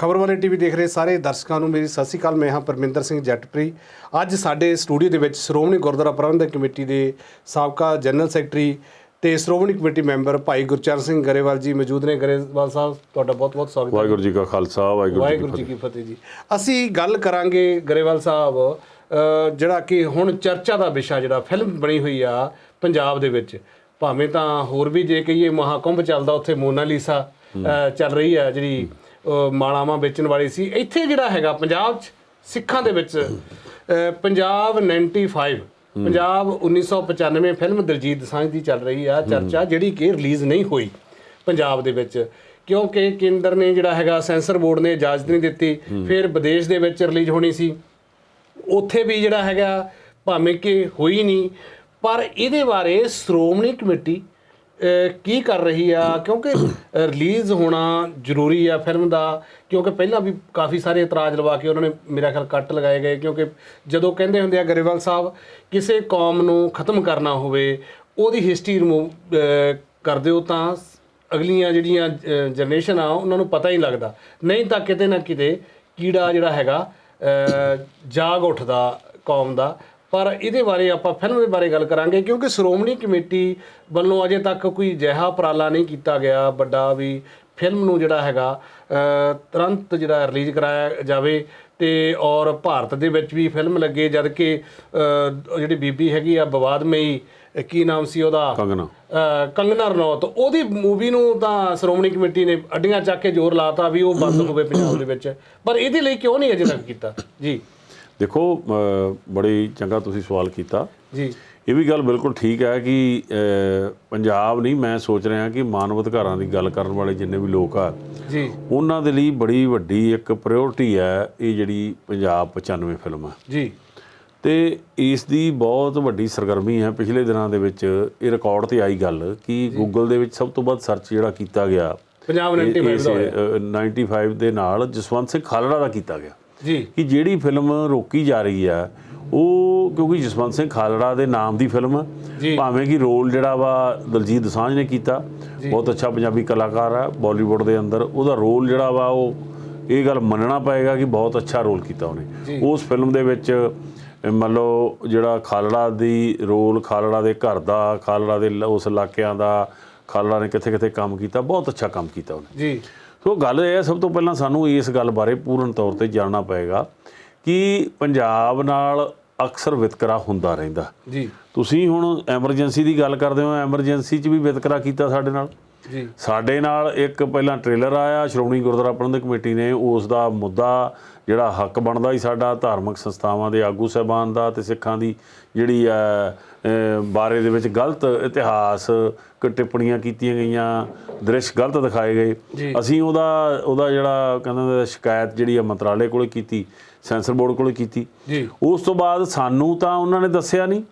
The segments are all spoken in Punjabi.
ਖਬਰ ਵਾਲੇ ਟੀਵੀ ਦੇਖ ਰਹੇ ਸਾਰੇ ਦਰਸ਼ਕਾਂ ਨੂੰ ਮੇਰੀ ਸਤਿ ਸ਼੍ਰੀ ਅਕਾਲ। ਮੈਂ ਹਾਂ ਪਰਮਿੰਦਰ ਸਿੰਘ ਜੱਟਪਰੀ। ਅੱਜ ਸਾਡੇ ਸਟੂਡੀਓ ਦੇ ਵਿੱਚ ਸ਼੍ਰੋਮਣੀ ਗੁਰਦੁਆਰਾ ਪ੍ਰਬੰਧਕ ਕਮੇਟੀ ਦੇ ਸਾਬਕਾ ਜਨਰਲ ਸੈਕਟਰੀ ਤੇ ਸ਼੍ਰੋਮਣੀ ਕਮੇਟੀ ਮੈਂਬਰ ਭਾਈ ਗੁਰਚਰਨ ਸਿੰਘ ਗਰੇਵਾਲ ਜੀ ਮੌਜੂਦ ਨੇ। ਗਰੇਵਾਲ ਸਾਹਿਬ ਤੁਹਾਡਾ ਬਹੁਤ-ਬਹੁਤ ਸਵਾਗਤ ਹੈ। ਵਾਹਿਗੁਰੂ ਜੀ ਕਾ ਖਾਲਸਾ ਵਾਹਿਗੁਰੂ ਜੀ ਕੀ ਫਤਿਹ। ਜੀ ਅਸੀਂ ਗੱਲ ਕਰਾਂਗੇ ਗਰੇਵਾਲ ਸਾਹਿਬ ਜਿਹੜਾ ਕਿ ਹੁਣ ਚਰਚਾ ਦਾ ਵਿਸ਼ਾ ਜਿਹੜਾ ਫਿਲਮ ਬਣੀ ਹੋਈ ਆ ਪੰਜਾਬ ਦੇ ਵਿੱਚ। ਭਾਵੇਂ ਤਾਂ ਹੋਰ ਵੀ ਜੇ ਕਹੀਏ ਮਹਾਕੁੰਭ ਚੱਲਦਾ ਉੱਥੇ ਮੋਨਾਲੀਸਾ ਚੱਲ ਰਹੀ ਆ ਜਿਹੜੀ ਮਾਲਾਵਾਂ ਵੇਚਣ ਵਾਲੀ ਸੀ। ਇੱਥੇ ਜਿਹੜਾ ਹੈਗਾ ਪੰਜਾਬ 'ਚ ਸਿੱਖਾਂ ਦੇ ਵਿੱਚ ਪੰਜਾਬ 95 ਪੰਜਾਬ 1995 ਫਿਲਮ ਦਲਜੀਤ ਦੋਸਾਂਝ ਦੀ ਚੱਲ ਰਹੀ ਆ ਚਰਚਾ ਜਿਹੜੀ ਕਿ ਰਿਲੀਜ਼ ਨਹੀਂ ਹੋਈ ਪੰਜਾਬ ਦੇ ਵਿੱਚ। ਕਿਉਂਕਿ ਕੇਂਦਰ ਨੇ ਜਿਹੜਾ ਹੈਗਾ ਸੈਂਸਰ ਬੋਰਡ ਨੇ ਇਜਾਜ਼ਤ ਨਹੀਂ ਦਿੱਤੀ। ਫਿਰ ਵਿਦੇਸ਼ ਦੇ ਵਿੱਚ ਰਿਲੀਜ਼ ਹੋਣੀ ਸੀ। ਉੱਥੇ ਵੀ ਜਿਹੜਾ ਹੈਗਾ ਭਾਵੇਂ ਕਿ ਹੋਈ ਨਹੀਂ ਪਰ ਇਹਦੇ ਬਾਰੇ ਸ਼੍ਰੋਮਣੀ ਕਮੇਟੀ ਕੀ ਕਰ ਰਹੀ ਆ? ਕਿਉਂਕਿ ਰਿਲੀਜ਼ ਹੋਣਾ ਜ਼ਰੂਰੀ ਆ ਫਿਲਮ ਦਾ, ਕਿਉਂਕਿ ਪਹਿਲਾਂ ਵੀ ਕਾਫੀ ਸਾਰੇ ਇਤਰਾਜ਼ ਲਵਾ ਕੇ ਉਹਨਾਂ ਨੇ ਮੇਰਾ ਖਿਆਲ ਕੱਟ ਲਗਾਏ ਗਏ, ਕਿਉਂਕਿ ਜਦੋਂ ਕਹਿੰਦੇ ਹੁੰਦੇ ਆ ਗਰੇਵਾਲ ਸਾਹਿਬ, ਕਿਸੇ ਕੌਮ ਨੂੰ ਖਤਮ ਕਰਨਾ ਹੋਵੇ, ਉਹਦੀ ਹਿਸਟਰੀ ਰਿਮੂਵ ਕਰ ਦਿਓ ਤਾਂ ਅਗਲੀਆਂ ਜਿਹੜੀਆਂ ਜਨਰੇਸ਼ਨ ਆ, ਉਹਨਾਂ ਨੂੰ ਪਤਾ ਹੀ ਲੱਗਦਾ। ਨਹੀਂ ਤਾਂ ਕਿਤੇ ਨਾ ਕਿਤੇ ਕੀੜਾ ਜਿਹੜਾ ਹੈਗਾ ਜਾਗ ਉੱਠਦਾ ਕੌਮ ਦਾ। ਪਰ ਇਹਦੇ ਬਾਰੇ ਆਪਾਂ ਫਿਲਮ ਦੇ ਬਾਰੇ ਗੱਲ ਕਰਾਂਗੇ ਕਿਉਂਕਿ ਸ਼੍ਰੋਮਣੀ ਕਮੇਟੀ ਵੱਲੋਂ ਅਜੇ ਤੱਕ ਕੋਈ ਅਜਿਹਾ ਉਪਰਾਲਾ ਨਹੀਂ ਕੀਤਾ ਗਿਆ ਵੱਡਾ ਵੀ ਫਿਲਮ ਨੂੰ ਜਿਹੜਾ ਹੈਗਾ ਤੁਰੰਤ ਜਿਹੜਾ ਰਿਲੀਜ਼ ਕਰਾਇਆ ਜਾਵੇ ਤੇ ਔਰ ਭਾਰਤ ਦੇ ਵਿੱਚ ਵੀ ਫਿਲਮ ਲੱਗੇ ਜਦ ਕਿ ਜਿਹੜੀ ਬੀਬੀ ਹੈਗੀ ਆ ਵਿਵਾਦਮਈ ਕੀ ਨਾਮ ਸੀ ਉਹਦਾ? ਕੰਗਨਾ। ਕੰਗਨਾ ਰਣੌਤ ਉਹਦੀ ਮੂਵੀ ਨੂੰ ਤਾਂ ਸ਼੍ਰੋਮਣੀ ਕਮੇਟੀ ਨੇ ਅੱਡੀਆਂ ਚੱਕ ਕੇ ਜ਼ੋਰ ਲਾਤਾ ਵੀ ਉਹ ਬੰਦ ਹੋਵੇ ਪੰਜਾਬ ਦੇ ਵਿੱਚ। ਪਰ ਇਹਦੇ ਲਈ ਕਿਉਂ ਨਹੀਂ ਅਜੇ ਤੱਕ ਕੀਤਾ? ਜੀ। ਦੇਖੋ ਬੜੀ ਚੰਗਾ ਤੁਸੀਂ ਸਵਾਲ ਕੀਤਾ। ਜੀ। ਇਹ ਵੀ ਗੱਲ ਬਿਲਕੁਲ ਠੀਕ ਹੈ ਕਿ ਪੰਜਾਬ ਨਹੀਂ ਮੈਂ ਸੋਚ ਰਿਹਾ ਕਿ ਮਾਨਵ ਅਧਿਕਾਰਾਂ ਦੀ ਗੱਲ ਕਰਨ ਵਾਲੇ ਜਿੰਨੇ ਵੀ ਲੋਕ ਆ ਜੀ। ਉਹਨਾਂ ਦੇ ਲਈ ਬੜੀ ਵੱਡੀ ਇੱਕ ਪ੍ਰਾਇੋਰਟੀ ਹੈ ਇਹ ਜਿਹੜੀ ਪੰਜਾਬ 95 ਫਿਲਮ ਹੈ ਜੀ। ਤੇ ਇਸ ਦੀ ਬਹੁਤ ਵੱਡੀ ਸਰਗਰਮੀ ਹੈ। ਪਿਛਲੇ ਦਿਨਾਂ ਦੇ ਵਿੱਚ ਇਹ ਰਿਕਾਰਡ ਤੇ ਆਈ ਗੱਲ ਕਿ ਗੂਗਲ ਦੇ ਵਿੱਚ ਸਭ ਤੋਂ ਵੱਧ ਸਰਚ ਜਿਹੜਾ ਕੀਤਾ ਗਿਆ ਪੰਜਾਬ 95 ਇਸ, ਦਾ ਹੋਇਆ। ਅ, 95 ਦੇ ਨਾਲ ਜਸਵੰਤ ਸਿੰਘ ਖਾਲੜਾ ਦਾ ਕੀਤਾ ਗਿਆ। ਜੀ। ਕਿ ਜਿਹੜੀ ਫਿਲਮ ਰੋਕੀ ਜਾ ਰਹੀ ਆ ਉਹ ਕਿਉਂਕਿ ਜਸਵੰਤ ਸਿੰਘ ਖਾਲੜਾ ਦੇ ਨਾਮ ਦੀ ਫਿਲਮ ਆ। ਭਾਵੇਂ ਕਿ ਰੋਲ ਜਿਹੜਾ ਵਾ ਦਲਜੀਤ ਦੋਸਾਂਝ ਨੇ ਕੀਤਾ ਬਹੁਤ ਅੱਛਾ ਪੰਜਾਬੀ ਕਲਾਕਾਰ ਆ ਬਾਲੀਵੁੱਡ ਦੇ ਅੰਦਰ ਉਹਦਾ ਰੋਲ ਜਿਹੜਾ ਵਾ ਉਹ ਇਹ ਗੱਲ ਮੰਨਣਾ ਪਏਗਾ ਕਿ ਬਹੁਤ ਅੱਛਾ ਰੋਲ ਕੀਤਾ ਉਹਨੇ। ਉਸ ਫਿਲਮ ਦੇ ਵਿੱਚ ਮੰਨ ਲਓ ਜਿਹੜਾ ਖਾਲੜਾ ਦੀ ਰੋਲ ਖਾਲੜਾ ਦੇ ਘਰ ਦਾ ਖਾਲੜਾ ਦੇ ਉਸ ਇਲਾਕਿਆਂ ਦਾ ਖਾਲੜਾ ਨੇ ਕਿੱਥੇ ਕਿੱਥੇ ਕੰਮ ਕੀਤਾ ਬਹੁਤ ਅੱਛਾ ਕੰਮ ਕੀਤਾ ਉਹਨੇ। ਜੀ। ਸੋ ਗੱਲ ਇਹ ਹੈ ਸਭ ਤੋਂ ਪਹਿਲਾਂ ਸਾਨੂੰ ਇਸ ਗੱਲ ਬਾਰੇ ਪੂਰਨ ਤੌਰ ਤੇ ਜਾਣਨਾ ਪਏਗਾ ਕਿ ਪੰਜਾਬ ਨਾਲ ਅਕਸਰ ਵਿਤਕਰਾ ਹੁੰਦਾ ਰਹਿੰਦਾ। ਜੀ। ਤੁਸੀਂ ਹੁਣ ਐਮਰਜੈਂਸੀ ਦੀ ਗੱਲ ਕਰਦੇ ਹੋ ਐਮਰਜੈਂਸੀ 'ਚ ਵੀ ਵਿਤਕਰਾ ਕੀਤਾ ਸਾਡੇ ਨਾਲ? ਜੀ। ਸਾਡੇ ਨਾਲ ਇੱਕ ਪਹਿਲਾਂ ਟ੍ਰੇਲਰ ਆਇਆ ਸ਼੍ਰੋਮਣੀ ਗੁਰਦੁਆਰਾ ਪ੍ਰਬੰਧਕ ਕਮੇਟੀ ਨੇ ਉਸ ਦਾ ਮੁੱਦਾ ਜਿਹੜਾ ਹੱਕ ਬਣਦਾ ਹੀ ਸਾਡਾ ਧਾਰਮਿਕ ਸੰਸਥਾਵਾਂ ਦੇ ਆਗੂ ਸਹਿਬਾਨ ਦਾ ਤੇ ਸਿੱਖਾਂ ਦੀ ਜਿਹੜੀ ਹੈ ਅਹ, ਬਾਰੇ ਦੇ ਵਿੱਚ ਗਲਤ ਇਤਿਹਾਸ ਕ ਟਿੱਪਣੀਆਂ ਕੀਤੀਆਂ ਗਈਆਂ ਦ੍ਰਿਸ਼ ਗਲਤ ਦਿਖਾਏ ਗਏ। ਅਸੀਂ ਉਹਦਾ ਉਹਦਾ ਜਿਹੜਾ ਕਹਿੰਦੇ ਹੁੰਦੇ ਆ ਸ਼ਿਕਾਇਤ ਜਿਹੜੀ ਆ ਮੰਤਰਾਲੇ ਕੋਲੇ ਕੀਤੀ ਸੈਂਸਰ ਬੋਰਡ ਕੋਲੇ ਕੀਤੀ। ਉਸ ਤੋਂ ਬਾਅਦ ਸਾਨੂੰ ਤਾਂ ਉਹਨਾਂ ਨੇ ਦੱਸਿਆ ਨਹੀਂ।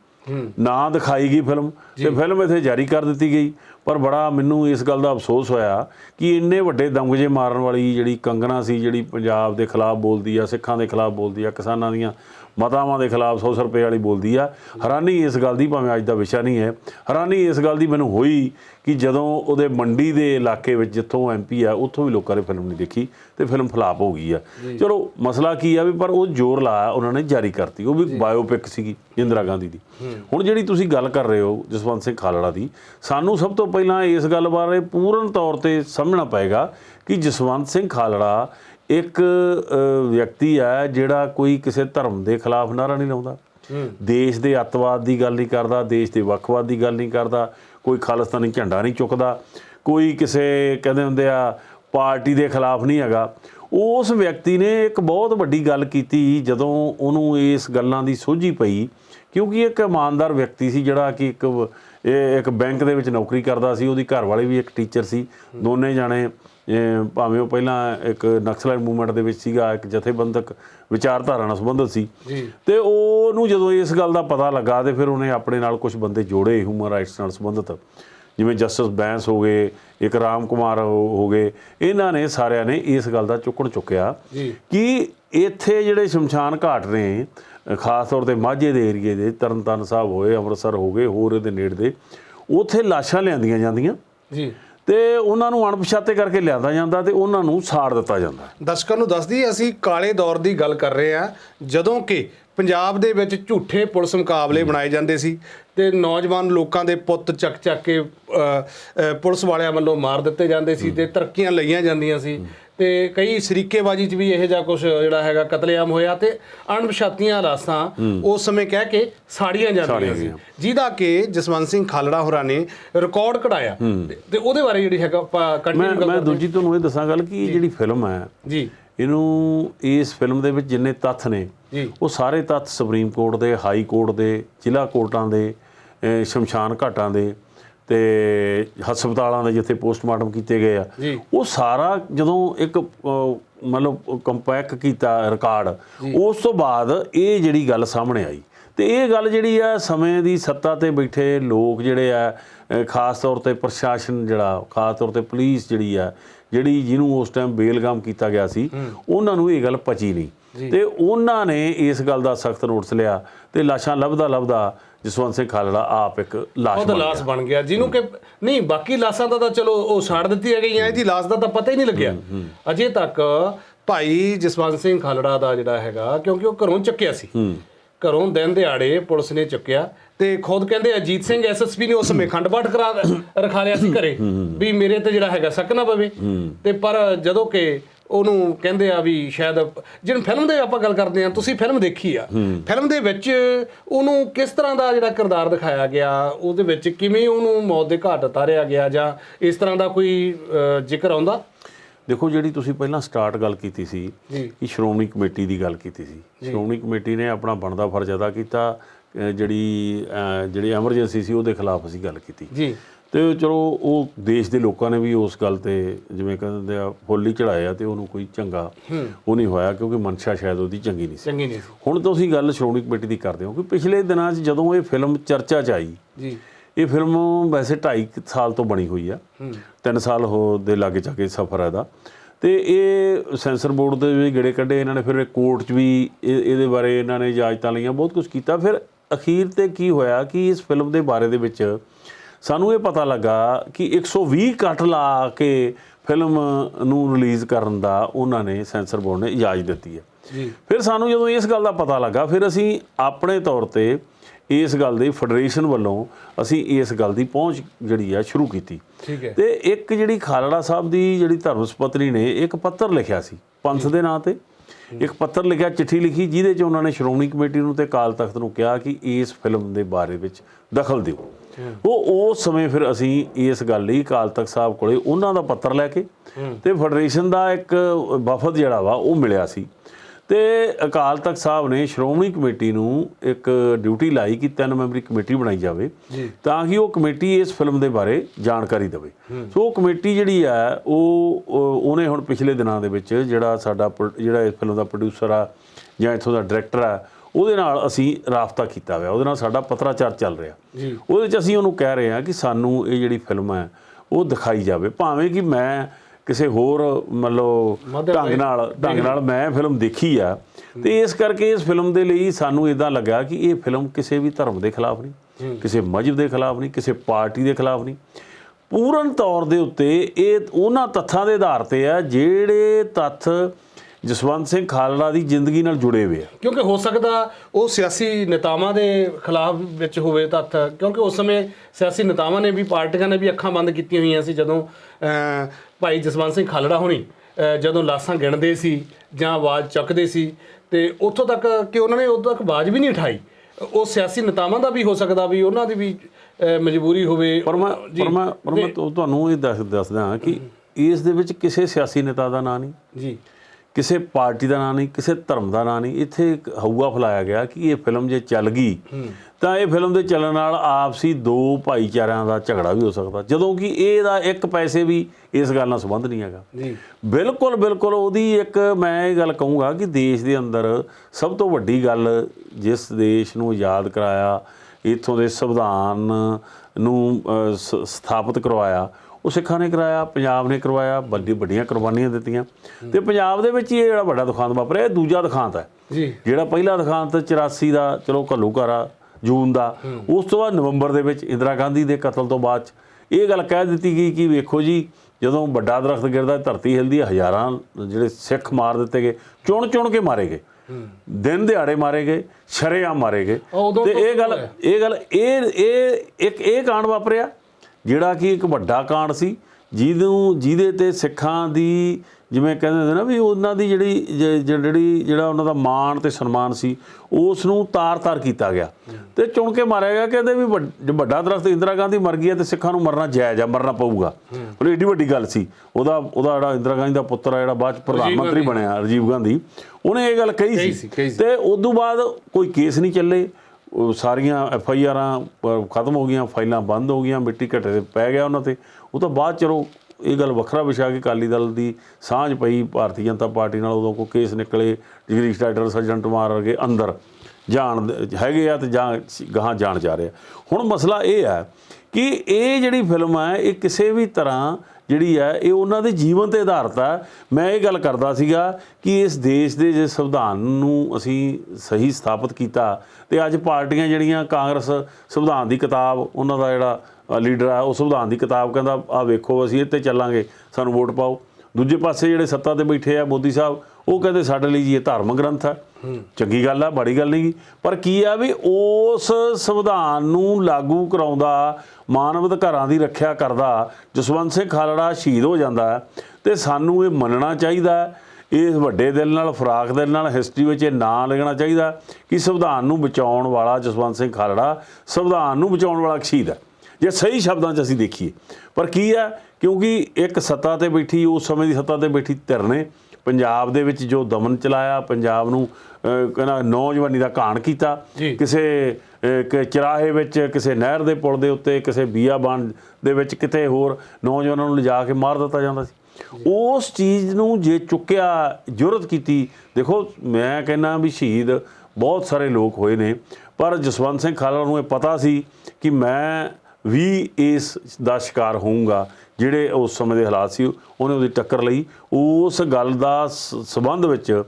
ਨਾ ਦਿਖਾਈ ਗਈ ਫਿਲਮ। ਤੇ ਫਿਲਮ ਇੱਥੇ ਜਾਰੀ ਕਰ ਦਿੱਤੀ ਗਈ। ਪਰ ਬੜਾ ਮੈਨੂੰ ਇਸ ਗੱਲ ਦਾ ਅਫਸੋਸ ਹੋਇਆ ਕਿ ਇੰਨੇ ਵੱਡੇ ਦੰਗਜੇ ਮਾਰਨ ਵਾਲੀ ਜਿਹੜੀ ਕੰਗਨਾ ਸੀ ਜਿਹੜੀ ਪੰਜਾਬ ਦੇ ਖਿਲਾਫ ਬੋਲਦੀ ਆ ਸਿੱਖਾਂ ਦੇ ਖਿਲਾਫ ਬੋਲਦੀ ਆ ਕਿਸਾਨਾਂ ਦੀਆਂ ਮਤਾਵਾਂ ਦੇ ਖਿਲਾਫ 100 ਰੁਪਏ ਵਾਲੀ ਬੋਲਦੀ ਆ ਹੈਰਾਨੀ ਇਸ ਗੱਲ ਦੀ ਭਾਵੇਂ ਅੱਜ ਦਾ ਵਿਸ਼ਾ ਨਹੀਂ ਹੈ ਹੈਰਾਨੀ ਇਸ ਗੱਲ ਦੀ ਮੈਨੂੰ ਹੋਈ ਕਿ ਜਦੋਂ ਉਹਦੇ ਮੰਡੀ ਦੇ ਇਲਾਕੇ ਵਿੱਚ ਜਿੱਥੋਂ ਐਮਪੀ ਆ ਉੱਥੋਂ ਵੀ ਲੋਕਾਂ ਨੇ ਫਿਲਮ ਨਹੀਂ ਦੇਖੀ ਤੇ ਫਿਲਮ ਫਲਾਪ ਹੋ ਗਈ ਆ। ਚਲੋ ਮਸਲਾ ਕੀ ਆ ਵੀ ਪਰ ਉਹ ਜ਼ੋਰ ਲਾਇਆ ਉਹਨਾਂ ਨੇ ਜਾਰੀ ਕਰਤੀ ਉਹ ਵੀ ਬਾਇਓਪਿਕ ਸੀਗੀ ਇੰਦਰਾ ਗਾਂਧੀ ਦੀ। ਹੁਣ ਜਿਹੜੀ ਤੁਸੀਂ ਗੱਲ ਕਰ ਰਹੇ ਹੋ ਜਸਵੰਤ ਸਿੰਘ ਖਾਲੜਾ ਦੀ ਸਾਨੂੰ ਸਭ ਤੋਂ ਪਹਿਲਾਂ ਇਸ ਗੱਲ ਬਾਰੇ ਪੂਰਨ ਤੌਰ ਤੇ ਸਮਝਣਾ ਪਏਗਾ ਕਿ ਜਸਵੰਤ ਸਿੰਘ ਖਾਲੜਾ ਇੱਕ ਵਿਅਕਤੀ ਹੈ ਜਿਹੜਾ ਕੋਈ ਕਿਸੇ ਧਰਮ ਦੇ ਖਿਲਾਫ ਨਾਰਾ ਨਹੀਂ ਲਾਉਂਦਾ। ਦੇਸ਼ ਦੇ ਅੱਤਵਾਦ ਦੀ ਗੱਲ ਨਹੀਂ ਕਰਦਾ ਦੇਸ਼ ਦੇ ਵੱਖਵਾਦ ਦੀ ਗੱਲ ਨਹੀਂ ਕਰਦਾ ਕੋਈ ਖਾਲਿਸਤਾਨੀ ਝੰਡਾ ਨਹੀਂ ਚੁੱਕਦਾ ਕੋਈ ਕਿਸੇ ਕਹਿੰਦੇ ਹੁੰਦੇ ਆ ਪਾਰਟੀ ਦੇ ਖਿਲਾਫ ਨਹੀਂ ਹੈਗਾ। ਉਸ ਵਿਅਕਤੀ ਨੇ ਇੱਕ ਬਹੁਤ ਵੱਡੀ ਗੱਲ ਕੀਤੀ ਜਦੋਂ ਉਹਨੂੰ ਇਸ ਗੱਲਾਂ ਦੀ ਸੋਝੀ ਪਈ ਕਿਉਂਕਿ ਇੱਕ ਇਮਾਨਦਾਰ ਵਿਅਕਤੀ ਸੀ ਜਿਹੜਾ ਕਿ ਇੱਕ ਇਹ ਇੱਕ ਬੈਂਕ ਦੇ ਵਿੱਚ ਨੌਕਰੀ ਕਰਦਾ ਸੀ ਉਹਦੀ ਘਰ ਵਾਲੀ ਵੀ ਇੱਕ ਟੀਚਰ ਸੀ। ਦੋਨੇ ਜਾਣੇ ਭਾਵੇਂ ਉਹ ਪਹਿਲਾਂ ਇੱਕ ਨਕਸਲਾਈਟ ਮੂਵਮੈਂਟ ਦੇ ਵਿੱਚ ਸੀਗਾ ਇੱਕ ਜਥੇਬੰਦਕ ਵਿਚਾਰਧਾਰਾ ਨਾਲ ਸੰਬੰਧਿਤ ਸੀ। ਤੇ ਉਹਨੂੰ ਜਦੋਂ ਇਸ ਗੱਲ ਦਾ ਪਤਾ ਲੱਗਾ ਤੇ ਫਿਰ ਉਹਨੇ ਆਪਣੇ ਨਾਲ ਕੁਝ ਬੰਦੇ ਜੋੜੇ ਹਿਊਮਨ ਰਾਈਟਸ ਨਾਲ ਸੰਬੰਧਿਤ। ਜਿਵੇਂ ਜਸਟਿਸ ਬੈਂਸ ਹੋ ਗਏ ਇੱਕ ਰਾਮ ਕੁਮਾਰ ਹੋ ਗਏ ਇਹਨਾਂ ਨੇ ਸਾਰਿਆਂ ਨੇ ਇਸ ਗੱਲ ਦਾ ਚੁੱਕਣ ਚੁੱਕਿਆ ਕਿ ਇੱਥੇ ਜਿਹੜੇ ਸ਼ਮਸ਼ਾਨ ਘਾਟ ਨੇ ਖਾਸ ਤੌਰ ਤੇ ਮਾਝੇ ਦੇ ਏਰੀਏ ਦੇ ਤਰਨਤਾਰਨ ਸਾਹਿਬ ਹੋਏ ਅੰਮ੍ਰਿਤਸਰ ਹੋ ਗਏ ਹੋਰ ਇਹਦੇ ਨੇੜੇ ਦੇ ਉੱਥੇ ਲਾਸ਼ਾਂ ਲਿਆਂਦੀਆਂ ਜਾਂਦੀਆਂ। ਜੀ। ਤੇ ਉਹਨਾਂ ਨੂੰ ਅਣਪਛਾਤੇ ਕਰਕੇ ਲਿਆਂਦਾ ਜਾਂਦਾ ਤੇ ਉਹਨਾਂ ਨੂੰ ਸਾੜ ਦਿੱਤਾ ਜਾਂਦਾ। ਦਰਸ਼ਕਾਂ ਨੂੰ ਦੱਸਦੀ ਅਸੀਂ ਕਾਲੇ ਦੌਰ ਦੀ ਗੱਲ ਕਰ ਰਹੇ ਹਾਂ ਜਦੋਂ ਕਿ ਪੰਜਾਬ ਦੇ ਵਿੱਚ ਝੂਠੇ ਪੁਲਿਸ ਮੁਕਾਬਲੇ ਬਣਾਏ ਜਾਂਦੇ ਸੀ ਤੇ ਨੌਜਵਾਨ ਲੋਕਾਂ ਦੇ ਪੁੱਤ ਚੱਕ ਚੱਕ ਕੇ ਪੁਲਿਸ ਵਾਲਿਆਂ ਵੱਲੋਂ ਮਾਰ ਦਿੱਤੇ ਜਾਂਦੇ ਸੀ ਤੇ ਤਰੱਕੀਆਂ ਲਈਆਂ ਜਾਂਦੀਆਂ ਸੀ। ਤੇ ਕਈ ਸਰੀਕੇਬਾਜ਼ੀ 'ਚ ਵੀ ਇਹੋ ਜਿਹਾ ਕੁਝ ਜਿਹੜਾ ਹੈਗਾ ਕਤਲੇਆਮ ਹੋਇਆ ਤੇ ਅਣਪਛਾਤੀਆਂ ਲਾਸਾਂ ਉਸ ਸਮੇਂ ਕਹਿ ਕੇ ਸਾੜੀਆਂ ਜਾਂਦੀਆਂ ਸੀ। ਜਿਹਦਾ ਕਿ ਜਸਵੰਤ ਸਿੰਘ ਖਾਲੜਾ ਹੋਰਾਂ ਨੇ ਰਿਕਾਰਡ ਕਢਾਇਆ। ਤੇ- ਉਹਦੇ ਬਾਰੇ ਜਿਹੜੀ ਹੈਗਾ ਆਪਾਂ ਮੈਂ ਕੰਟੀਨਿਊ ਮੈਂ ਕਰਦੇ ਦੂਜੀ ਤੁਹਾਨੂੰ ਇਹ ਦੱਸਾਂ ਗੱਲ ਕਿ ਜਿਹੜੀ ਫਿਲਮ ਹੈ ਜੀ। ਇਹਨੂੰ ਇਸ ਫਿਲਮ ਦੇ ਵਿੱਚ ਜਿੰਨੇ ਤੱਥ ਨੇ ਉਹ ਸਾਰੇ ਤੱਥ ਸੁਪਰੀਮ ਕੋਰਟ ਦੇ ਹਾਈ ਕੋਰਟ ਦੇ ਜ਼ਿਲ੍ਹਾ ਕੋਰਟਾਂ ਦੇ ਸ਼ਮਸ਼ਾਨ ਘਾਟਾਂ ਦੇ ਤੇ ਹਸਪਤਾਲਾਂ ਦੇ ਜਿੱਥੇ ਪੋਸਟਮਾਰਟਮ ਕੀਤੇ ਗਏ ਆ। ਉਹ ਸਾਰਾ ਜਦੋਂ ਇੱਕ ਮਤਲਬ ਕੰਪੈਕ ਕੀਤਾ ਰਿਕਾਰਡ ਉਸ ਤੋਂ ਬਾਅਦ ਇਹ ਜਿਹੜੀ ਗੱਲ ਸਾਹਮਣੇ ਆਈ। ਤੇ ਇਹ ਗੱਲ ਜਿਹੜੀ ਆ ਸਮੇਂ ਦੀ ਸੱਤਾ ਤੇ ਬੈਠੇ ਲੋਕ ਜਿਹੜੇ ਆ ਖਾਸ ਤੌਰ ਤੇ ਪ੍ਰਸ਼ਾਸਨ ਜਿਹੜਾ ਖਾਸ ਤੌਰ ਤੇ ਪੁਲਿਸ ਜਿਹੜੀ ਆ ਜਿਹੜੀ ਜਿਹਨੂੰ ਉਸ ਟਾਈਮ ਬੇਲਗਾਮ ਕੀਤਾ ਗਿਆ ਸੀ ਉਹਨਾਂ ਨੂੰ ਇਹ ਗੱਲ ਪਚੀ ਨਹੀਂ। ਤੇ ਉਹਨਾਂ ਨੇ ਇਸ ਗੱਲ ਦਾ ਸਖਤ ਨੋਟਿਸ ਲਿਆ ਤੇ ਲਾਸ਼ਾਂ ਲੱਭਦਾ ਲੱਭਦਾ ਜਸਵੰਤ ਸਿੰਘ ਖਾਲੜਾ ਆਪ ਇੱਕ ਲਾਸ਼ ਉਹਦਾ ਬਣ ਲਾਸ਼ ਬਣ ਗਿਆ ਜਿਹਨੂੰ ਕਿ ਨਹੀਂ ਬਾਕੀ ਲਾਸ਼ਾਂ ਦਾ ਤਾਂ ਚਲੋ ਉਹ ਛੱਡ ਦਿੱਤੀਆਂ ਗਈਆਂ ਇਹਦੀ ਲਾਸ਼ ਦਾ ਤਾਂ ਪਤਾ ਹੀ ਨਹੀਂ ਲੱਗਿਆ। ਅਜੇ ਤੱਕ ਭਾਈ ਜਸਵੰਤ ਸਿੰਘ ਖਾਲੜਾ ਦਾ ਜਿਹੜਾ ਹੈਗਾ ਕਿਉਂਕਿ ਉਹ ਘਰੋਂ ਚੱਕਿਆ ਸੀ। ਘਰੋਂ ਦਿਨ ਦਿਹਾੜੇ ਪੁਲਿਸ ਨੇ ਚੱਕਿਆ ਤੇ ਖੁਦ ਕਹਿੰਦੇ ਅਜੀਤ ਸਿੰਘ ਐਸਐਸਪੀ ਨੇ ਉਸ ਸਮੇਂ ਖੰਡ ਪਾਠ ਕਰਾ ਰਖਾ ਲਿਆ ਸੀ ਘਰੇ ਵੀ ਮੇਰੇ ਤੇ ਜਿਹੜਾ ਹੈਗਾ ਸ਼ੱਕ ਨਾ ਪਵੇ। ਤੇ ਪਰ ਜਦੋਂ ਕਿ ਉਹਨੂੰ ਕਹਿੰਦੇ ਆ ਵੀ ਸ਼ਾਇਦ ਜਿਹਨ ਫਿਲਮ ਦੇ ਆਪਾਂ ਗੱਲ ਕਰਦੇ ਆ ਤੁਸੀਂ ਫਿਲਮ ਦੇਖੀ ਆ। ਫਿਲਮ ਦੇ ਵਿੱਚ ਉਹਨੂੰ ਕਿਸ ਤਰ੍ਹਾਂ ਦਾ ਜਿਹੜਾ ਕਿਰਦਾਰ ਦਿਖਾਇਆ ਗਿਆ ਉਹਦੇ ਵਿੱਚ ਕਿਵੇਂ ਉਹਨੂੰ ਮੌਤ ਦੇ ਘਾਟ ਉਤਾਰਿਆ ਗਿਆ ਜਾਂ ਇਸ ਤਰ੍ਹਾਂ ਦਾ ਕੋਈ ਜ਼ਿਕਰ ਆਉਂਦਾ? ਦੇਖੋ ਜਿਹੜੀ ਤੁਸੀਂ ਪਹਿਲਾਂ ਸਟਾਰਟ ਗੱਲ ਕੀਤੀ ਸੀ ਕਿ ਸ਼੍ਰੋਮਣੀ ਕਮੇਟੀ ਦੀ ਗੱਲ ਕੀਤੀ ਸੀ। ਸ਼੍ਰੋਮਣੀ ਕਮੇਟੀ ਨੇ ਆਪਣਾ ਬਣਦਾ ਫਰਜ਼ ਅਦਾ ਕੀਤਾ ਜਿਹੜੀ ਜਿਹੜੀ ਐਮਰਜੈਂਸੀ ਸੀ ਉਹਦੇ ਖਿਲਾਫ ਅਸੀਂ ਗੱਲ ਕੀਤੀ। ਜੀ। ਤੇ ਚਲੋ ਉਹ ਦੇਸ਼ ਦੇ ਲੋਕਾਂ ਨੇ ਵੀ ਉਸ ਗੱਲ ਤੇ ਜਿਵੇਂ ਕਹਿੰਦੇ ਆ ਫੁੱਲ ਹੀ ਚੜਾਇਆ ਤੇ ਉਹਨੂੰ ਕੋਈ ਚੰਗਾ ਉਹ ਨਹੀਂ ਹੋਇਆ ਕਿਉਂਕਿ ਮਨਸ਼ਾ ਸ਼ਾਇਦ ਉਹਦੀ ਚੰਗੀ ਨਹੀਂ ਸੀ। ਚੰਗੀ ਨਹੀਂ ਸੀ। ਹੁਣ ਤੁਸੀਂ ਗੱਲ ਸ਼੍ਰੋਮਣੀ ਕਮੇਟੀ ਦੀ ਕਰਦੇ ਹੋ ਕਿ ਪਿਛਲੇ ਦਿਨਾਂ 'ਚ ਜਦੋਂ ਇਹ ਫਿਲਮ ਚਰਚਾ 'ਚ ਆਈ ਜੀ। ਇਹ ਫਿਲਮ ਵੈਸੇ 2.5 ਸਾਲ ਤੋਂ ਬਣੀ ਹੋਈ ਆ। 3 ਸਾਲ ਹੋ ਦੇ ਲਾਗੇ ਜਾ ਕੇ ਸਫ਼ਰ ਹੈ ਦਾ ਤੇ ਇਹ ਸੈਂਸਰ ਬੋਰਡ ਦੇ ਵੀ ਗੇੜੇ ਕੱਢੇ ਇਹਨਾਂ ਨੇ ਫਿਰ ਕੋਰਟ 'ਚ ਵੀ ਇਹ- ਇਹਦੇ ਬਾਰੇ ਇਹਨਾਂ ਨੇ ਇਜਾਜ਼ਤਾਂ ਲਈਆਂ ਬਹੁਤ ਕੁਝ ਕੀਤਾ। ਫਿਰ ਅਖੀਰ ਤੇ ਕੀ ਹੋਇਆ ਕਿ ਇਸ ਫਿਲਮ ਦੇ ਬਾਰੇ ਦੇ ਵਿੱਚ ਸਾਨੂੰ ਇਹ ਪਤਾ ਲੱਗਾ ਕਿ 120 ਕੱਟ ਲਾ ਕੇ ਫਿਲਮ ਨੂੰ ਰਿਲੀਜ਼ ਕਰਨ ਦਾ ਉਹਨਾਂ ਨੇ ਸੈਂਸਰ ਬੋਰਡ ਨੇ ਇਜਾਜ਼ਤ ਦਿੱਤੀ ਹੈ। ਜੀ। ਫਿਰ ਸਾਨੂੰ ਜਦੋਂ ਇਸ ਗੱਲ ਦਾ ਪਤਾ ਲੱਗਾ ਫਿਰ ਅਸੀਂ ਆਪਣੇ ਤੌਰ ਤੇ ਇਸ ਗੱਲ ਦੀ ਫੈਡਰੇਸ਼ਨ ਵੱਲੋਂ ਅਸੀਂ ਇਸ ਗੱਲ ਦੀ ਪਹੁੰਚ ਜਿਹੜੀ ਆ ਸ਼ੁਰੂ ਕੀਤੀ। ਠੀਕ ਹੈ। ਤੇ ਇੱਕ ਜਿਹੜੀ ਖਾਲੜਾ ਸਾਹਿਬ ਦੀ ਜਿਹੜੀ ਧਰਮ ਨੇ ਇੱਕ ਪੱਤਰ ਲਿਖਿਆ ਸੀ ਪੰਥ ਦੇ ਨਾਂ ਤੇ। ਇੱਕ ਪੱਤਰ ਲਿਖਿਆ ਚਿੱਠੀ ਲਿਖੀ ਜਿਹਦੇ 'ਚ ਉਹਨਾਂ ਨੇ ਸ਼੍ਰੋਮਣੀ ਕਮੇਟੀ ਨੂੰ ਤੇ ਕਾਲ ਤਖਤ ਨੂੰ ਕਿਹਾ ਕਿ ਇਸ ਫਿਲਮ ਦੇ ਬਾਰੇ ਵਿੱਚ ਦਖਲ ਦਿਓ। ਉਹ ਉਸ ਸਮੇਂ ਫਿਰ ਅਸੀਂ ਇਸ ਗੱਲ ਲਈ ਕਾਲ ਤਖਤ ਸਾਹਿਬ ਕੋਲੇ ਉਹਨਾਂ ਦਾ ਪੱਤਰ ਲੈ ਕੇ ਤੇ ਫੈਡਰੇਸ਼ਨ ਦਾ ਇੱਕ ਵਫਦ ਜਿਹੜਾ ਵਾ ਉਹ ਮਿਲਿਆ ਸੀ। ਤੇ ਅਕਾਲ ਤਖਤ ਸਾਹਿਬ ਨੇ ਸ਼੍ਰੋਮਣੀ ਕਮੇਟੀ ਨੂੰ ਇੱਕ ਡਿਊਟੀ ਲਾਈ ਕਿ ਤਿੰਨ ਮੈਂਬਰੀ ਕਮੇਟੀ ਬਣਾਈ ਜਾਵੇ ਤਾਂ ਕਿ ਉਹ ਕਮੇਟੀ ਇਸ ਫਿਲਮ ਦੇ ਬਾਰੇ ਜਾਣਕਾਰੀ ਦੇਵੇ। ਸੋ ਉਹ ਕਮੇਟੀ ਜਿਹੜੀ ਆ ਉਹ ਉਹ- ਉਹਨੇ ਹੁਣ ਪਿਛਲੇ ਦਿਨਾਂ ਦੇ ਵਿੱਚ ਜਿਹੜਾ ਸਾਡਾ ਜਿਹੜਾ ਇਸ ਫਿਲਮ ਦਾ ਪ੍ਰੋਡਿਊਸਰ ਆ ਜਾਂ ਇੱਥੋਂ ਦਾ ਡਾਇਰੈਕਟਰ ਆ ਉਹਦੇ ਨਾਲ ਅਸੀਂ ਰਾਬਤਾ ਕੀਤਾ ਹੋਇਆ ਉਹਦੇ ਨਾਲ ਸਾਡਾ ਪੱਤਰਾਚਾਰ ਚੱਲ ਰਿਹਾ। ਜੀ। ਉਹਦੇ 'ਚ ਅਸੀਂ ਉਹਨੂੰ ਕਹਿ ਰਹੇ ਹਾਂ ਕਿ ਸਾਨੂੰ ਇਹ ਜਿਹੜੀ ਫਿਲਮ ਹੈ ਉਹ ਦਿਖਾਈ ਜਾਵੇ। ਭਾਵੇਂ ਕਿ ਮੈਂ ਕਿਸੇ ਹੋਰ ਮਤਲਬ ਢੰਗ ਨਾਲ ਢੰਗ ਨਾਲ ਮੈਂ ਫਿਲਮ ਦੇਖੀ ਆ ਤੇ ਇਸ ਕਰਕੇ ਇਸ ਫਿਲਮ ਦੇ ਲਈ ਸਾਨੂੰ ਇਦਾਂ ਲੱਗਾ ਕਿ ਇਹ ਫਿਲਮ ਕਿਸੇ ਵੀ ਧਰਮ ਦੇ ਖਿਲਾਫ ਨਹੀਂ ਕਿਸੇ ਮਜਹਬ ਦੇ ਖਿਲਾਫ ਨਹੀਂ ਕਿਸੇ ਪਾਰਟੀ ਦੇ ਖਿਲਾਫ ਨਹੀਂ। ਪੂਰਨ ਤੌਰ ਦੇ ਉੱਤੇ ਇਹ ਉਹਨਾਂ ਤੱਥਾਂ ਦੇ ਆਧਾਰ ਤੇ ਆ ਜਿਹੜੇ ਤੱਥ ਜਸਵੰਤ ਸਿੰਘ ਖਾਲੜਾ ਦੀ ਜ਼ਿੰਦਗੀ ਨਾਲ ਜੁੜੇ ਹੋਏ ਆ। ਕਿਉਂਕਿ ਹੋ ਸਕਦਾ ਉਹ ਸਿਆਸੀ ਨੇਤਾਵਾਂ ਦੇ ਖਿਲਾਫ ਵਿੱਚ ਹੋਵੇ ਤੱਥ ਕਿਉਂਕਿ ਉਸ ਸਮੇਂ ਸਿਆਸੀ ਨੇਤਾਵਾਂ ਨੇ ਵੀ ਪਾਰਟੀਆਂ ਨੇ ਵੀ ਅੱਖਾਂ ਬੰਦ ਕੀਤੀਆਂ ਹੋਈਆਂ ਸੀ ਜਦੋਂ ਭਾਈ ਜਸਵੰਤ ਸਿੰਘ ਖਾਲੜਾ ਹੋਣੀ ਜਦੋਂ ਲਾਸਾਂ ਗਿਣਦੇ ਸੀ ਜਾਂ ਆਵਾਜ਼ ਚੱਕਦੇ ਸੀ ਤੇ ਉੱਥੋਂ ਤੱਕ ਕਿ ਉਹਨਾਂ ਨੇ ਉਦੋਂ ਤੱਕ ਆਵਾਜ਼ ਵੀ ਨਹੀਂ ਉਠਾਈ। ਉਹ ਸਿਆਸੀ ਨੇਤਾਵਾਂ ਦਾ ਵੀ ਹੋ ਸਕਦਾ ਵੀ ਉਹਨਾਂ ਦੀ ਵੀ ਮਜਬੂਰੀ ਹੋਵੇ। ਪਰ ਮੈਂ ਪਰ ਮੈਂ ਪਰ ਮੈਂ ਤੁਹਾਨੂੰ ਇਹ ਦੱਸ ਦੱਸਦਾ ਕਿ ਇਸ ਦੇ ਵਿੱਚ ਕਿਸੇ ਸਿਆਸੀ ਨੇਤਾ ਦਾ ਨਾਂ ਨਹੀਂ। ਜੀ। ਕਿਸੇ ਪਾਰਟੀ ਦਾ ਨਾਂ ਨਹੀਂ ਕਿਸੇ ਧਰਮ ਦਾ ਨਾਂ ਨਹੀਂ। ਇੱਥੇ ਇੱਕ ਹਊਆ ਫੈਲਾਇਆ ਗਿਆ ਕਿ ਇਹ ਫਿਲਮ ਜੇ ਚੱਲ ਗਈ ਤਾਂ ਇਹ ਫਿਲਮ ਦੇ ਚੱਲਣ ਨਾਲ ਆਪਸੀ ਦੋ ਭਾਈਚਾਰਿਆਂ ਦਾ ਝਗੜਾ ਵੀ ਹੋ ਸਕਦਾ। ਜਦੋਂ ਕਿ ਇਹਦਾ ਇੱਕ ਪੈਸੇ ਵੀ ਇਸ ਗੱਲ ਨਾਲ ਸੰਬੰਧ ਨਹੀਂ ਹੈਗਾ। ਜੀ। ਬਿਲਕੁਲ ਬਿਲਕੁਲ ਉਹਦੀ ਇੱਕ ਮੈਂ ਇਹ ਗੱਲ ਕਹੂੰਗਾ ਕਿ ਦੇਸ਼ ਦੇ ਅੰਦਰ ਸਭ ਤੋਂ ਵੱਡੀ ਗੱਲ ਜਿਸ ਦੇਸ਼ ਨੂੰ ਆਜ਼ਾਦ ਕਰਾਇਆ ਇੱਥੋਂ ਦੇ ਸੰਵਿਧਾਨ ਨੂੰ ਸਥਾਪਿਤ ਕਰਵਾਇਆ ਉਹ ਸਿੱਖਾਂ ਨੇ ਕਰਾਇਆ ਪੰਜਾਬ ਨੇ ਕਰਵਾਇਆ ਵੱਡੀ ਵੱਡੀਆਂ ਕੁਰਬਾਨੀਆਂ ਦਿੱਤੀਆਂ। ਤੇ ਪੰਜਾਬ ਦੇ ਵਿੱਚ ਹੀ ਇਹ ਜਿਹੜਾ ਵੱਡਾ ਦੁਖਾਂਤ ਵਾਪਰਿਆ ਇਹ ਦੂਜਾ ਦੁਖਾਂਤ ਹੈ। ਜੀ। ਜਿਹੜਾ ਪਹਿਲਾ ਦੁਖਾਂਤ 84 ਦਾ ਚਲੋ ਘੱਲੂਘਾਰਾ ਜੂਨ ਦਾ ਉਸ ਤੋਂ ਬਾਅਦ ਨਵੰਬਰ ਦੇ ਵਿੱਚ ਇੰਦਰਾ ਗਾਂਧੀ ਦੇ ਕਤਲ ਤੋਂ ਬਾਅਦ ਇਹ ਗੱਲ ਕਹਿ ਦਿੱਤੀ ਗਈ ਕਿ ਵੇਖੋ ਜੀ ਜਦੋਂ ਵੱਡਾ ਦਰਖਤ ਗਿਰਦਾ ਧਰਤੀ ਹਿਲਦੀ ਹੈ ਹਜ਼ਾਰਾਂ ਜਿਹੜੇ ਸਿੱਖ ਮਾਰ ਦਿੱਤੇ ਗਏ ਚੁਣ ਚੁਣ ਕੇ ਮਾਰੇ ਗਏ। ਦਿਨ ਦਿਹਾੜੇ ਮਾਰੇ ਗਏ ਸ਼ਰੇਆਮ ਮਾਰੇ ਗਏ। ਤੋਂ ਇਹ ਗੱਲ ਇਹ ਗੱਲ ਇਹ ਇਹ ਇੱਕ ਇਹ ਕਾਂਡ ਵਾਪਰਿਆ। ਜਿਹੜਾ ਕਿ ਇੱਕ ਵੱਡਾ ਕਾਂਡ ਸੀ ਜਿਹਨੂੰ ਜਿਹਦੇ ਤੇ ਸਿੱਖਾਂ ਦੀ ਜਿਵੇਂ ਕਹਿੰਦੇ ਹੁੰਦੇ ਨਾ ਵੀ ਉਹਨਾਂ ਦੀ ਜਿਹੜੀ ਜਿਹੜੀ ਜਿਹੜਾ ਉਹਨਾਂ ਦਾ ਮਾਣ ਤੇ ਸਨਮਾਨ ਸੀ ਉਸ ਨੂੰ ਤਾਰ-ਤਾਰ ਕੀਤਾ ਗਿਆ ਤੇ ਚੁਣ ਕੇ ਮਾਰਿਆ ਗਿਆ ਕਹਿੰਦੇ ਵੀ ਵੱਡ- ਦਰਖਤ ਇੰਦਰਾ ਗਾਂਧੀ ਮਰ ਗਈ ਹੈ ਤੇ ਸਿੱਖਾਂ ਨੂੰ ਮਰਨਾ ਜਾਇਜ਼ ਆ ਮਰਨਾ ਪਊਗਾ ਉਹ ਏਡੀ ਵੱਡੀ ਗੱਲ ਸੀ ਉਹਦਾ ਉਹਦਾ ਜਿਹੜਾ ਇੰਦਰਾ ਗਾਂਧੀ ਦਾ ਪੁੱਤਰ ਆ ਜਿਹੜਾ ਬਾਅਦ ਚ ਪ੍ਰਧਾਨ ਮੰਤਰੀ। ਬਣਿਆ ਰਾਜੀਵ ਗਾਂਧੀ ਉਹਨੇ ਇਹ ਗੱਲ ਕਹੀ ਸੀ। ਤੇ ਉਸ ਤੋਂ ਬਾਅਦ ਕੋਈ ਕੇਸ ਨਹੀਂ ਚੱਲੇ ਉਹ ਸਾਰੀਆਂ ਐਫ ਆਈ ਆਰਾਂ ਖਤਮ ਹੋ ਗਈਆਂ, ਫਾਈਲਾਂ ਬੰਦ ਹੋ ਗਈਆਂ, ਮਿੱਟੀ ਘਟੇ ਤੇ ਪੈ ਗਿਆ ਉਹਨਾਂ ਤੇ। ਉਹ ਤੋਂ ਬਾਅਦ ਚਲੋ, ਇਹ ਗੱਲ ਵੱਖਰਾ ਵਿਸ਼ਾ ਕਿ ਅਕਾਲੀ ਦਲ ਦੀ ਸਾਂਝ ਪਈ ਭਾਰਤੀ ਜਨਤਾ ਪਾਰਟੀ ਨਾਲ ਉਦੋਂ ਕੋ ਕੇਸ ਨਿਕਲੇ, ਜਗਰੀਸ਼ ਡਾਕਟਰ ਸੱਜਣ ਟਮਾਰ ਵਰਗੇ ਅੰਦਰ ਜਾਣ ਦੇ- ਹੈਗੇ ਆ ਤੇ ਜਾਂ ਗਾਹਾਂ ਜਾਣ ਜਾ ਰਿਹਾ ਹੁਣ ਮਸਲਾ ਇਹ ਹੈ ਕਿ ਇਹ ਜਿਹੜੀ ਫਿਲਮ ਹੈ ਇਹ ਕਿਸੇ ਵੀ ਤਰ੍ਹਾਂ ਜਿਹੜੀ ਹੈ, ਇਹ ਉਹਨਾਂ ਦੇ ਜੀਵਨ ਤੇ ਆਧਾਰਿਤ ਹੈ। ਮੈਂ ਇਹ ਗੱਲ ਕਰਦਾ ਸੀਗਾ ਕਿ ਇਸ ਦੇਸ਼ ਦੇ ਜੇ ਸੰਵਿਧਾਨ ਨੂੰ ਅਸੀਂ ਸਹੀ ਸਥਾਪਿਤ ਕੀਤਾ ਤੇ ਅੱਜ ਪਾਰਟੀਆਂ ਜਿਹੜੀਆਂ ਕਾਂਗਰਸ ਸੰਵਿਧਾਨ ਦੀ ਕਿਤਾਬ, ਉਹਨਾਂ ਦਾ ਜਿਹੜਾ ਲੀਡਰ ਆ ਉਹ ਸੰਵਿਧਾਨ ਦੀ ਕਿਤਾਬ ਕਹਿੰਦਾ ਆ ਵੇਖੋ, ਅਸੀਂ ਇਹ ਤੇ ਚੱਲਾਂਗੇ, ਸਾਨੂੰ ਵੋਟ ਪਾਓ। ਦੂਜੇ ਪਾਸੇ ਜਿਹੜੇ ਸੱਤਾ ਤੇ ਬੈਠੇ ਆ, ਮੋਦੀ ਸਾਹਿਬ ਉਹ ਕਹਿੰਦੇ ਸਾਡੇ ਲਈ ਜੀ ਇਹ ਧਾਰਮਿਕ ਗ੍ਰੰਥ ਹੈ। ਚੰਗੀ ਗੱਲ ਆ ਬੜੀ ਗੱਲ ਨਹੀਂ ਪਰ ਕੀ ਆ ਵੀ ਉਸ ਸੰਵਿਧਾਨ ਨੂੰ ਲਾਗੂ ਕਰਾਉਂਦਾ ਮਾਨਵ ਅਧਿਕਾਰਾਂ ਦੀ ਰੱਖਿਆ ਕਰਦਾ ਜਸਵੰਤ ਸਿੰਘ ਖਾਲੜਾ ਸ਼ਹੀਦ ਹੋ ਜਾਂਦਾ ਤੇ ਸਾਨੂੰ ਇਹ ਮੰਨਣਾ ਚਾਹੀਦਾ ਹੈ, ਇਸ ਵੱਡੇ ਦਿਲ ਨਾਲ ਫਰਾਕ ਦਿਲ ਨਾਲ ਹਿਸਟਰੀ ਵਿੱਚ ਇਹ ਨਾਂ ਲਿਖਣਾ ਚਾਹੀਦਾ ਕਿ ਸੰਵਿਧਾਨ ਨੂੰ ਬਚਾਉਣ ਵਾਲਾ ਜਸਵੰਤ ਸਿੰਘ ਖਾਲੜਾ ਸੰਵਿਧਾਨ ਨੂੰ ਬਚਾਉਣ ਵਾਲਾ ਸ਼ਹੀਦ ਹੈ। ਜੇ ਸਹੀ ਸ਼ਬਦਾਂ 'ਚ ਅਸੀਂ ਦੇਖੀਏ। ਪਰ ਕੀ ਹੈ? ਕਿਉਂਕਿ ਇੱਕ ਸੱਤਾ ਤੇ ਬੈਠੀ ਉਸ ਸਮੇਂ ਦੀ ਸੱਤਾ ਤੇ ਬੈਠੀ ਧਿਰ ਨੇ। ਪੰਜਾਬ ਦੇ ਵਿੱਚ ਜੋ ਦਮਨ ਚਲਾਇਆ ਪੰਜਾਬ ਨੂੰ ਕਹਿੰਦਾ ਨੌਜਵਾਨੀ ਦਾ ਘਾਣ ਕੀਤਾ। ਕਿਸੇ ਚਰਾਹੇ ਵਿੱਚ ਕਿਸੇ ਨਹਿਰ ਦੇ ਪੁਲ ਦੇ ਉੱਤੇ ਕਿਸੇ ਬੀਆਬਾਨ ਦੇ ਵਿੱਚ ਕਿਤੇ ਹੋਰ ਨੌਜਵਾਨਾਂ ਨੂੰ ਲਿਜਾ ਕੇ ਮਾਰ ਦਿੱਤਾ ਜਾਂਦਾ ਸੀ। ਉਸ ਚੀਜ਼ ਨੂੰ ਜੇ ਚੁੱਕਿਆ ਜੁਰਤ ਕੀਤੀ ਦੇਖੋ ਮੈਂ ਕਹਿੰਦਾ ਵੀ ਸ਼ਹੀਦ ਬਹੁਤ ਸਾਰੇ ਲੋਕ ਹੋਏ ਨੇ ਪਰ ਜਸਵੰਤ ਸਿੰਘ ਖਾਲੜਾ ਨੂੰ ਇਹ ਪਤਾ ਸੀ ਕਿ ਮੈਂ ਵੀ ਇਸ ਦਾ ਸ਼ਿਕਾਰ ਹੋਊਂਗਾ, ਜਿਹੜੇ ਉਸ ਸਮੇਂ ਦੇ ਹਾਲਾਤ ਸੀ, ਉਹਨੇ ਉਹਦੀ ਟੱਕਰ ਲਈ। ਉਸ ਗੱਲ ਦਾ ਸ- ਸੰਬੰਧ ਵਿੱਚ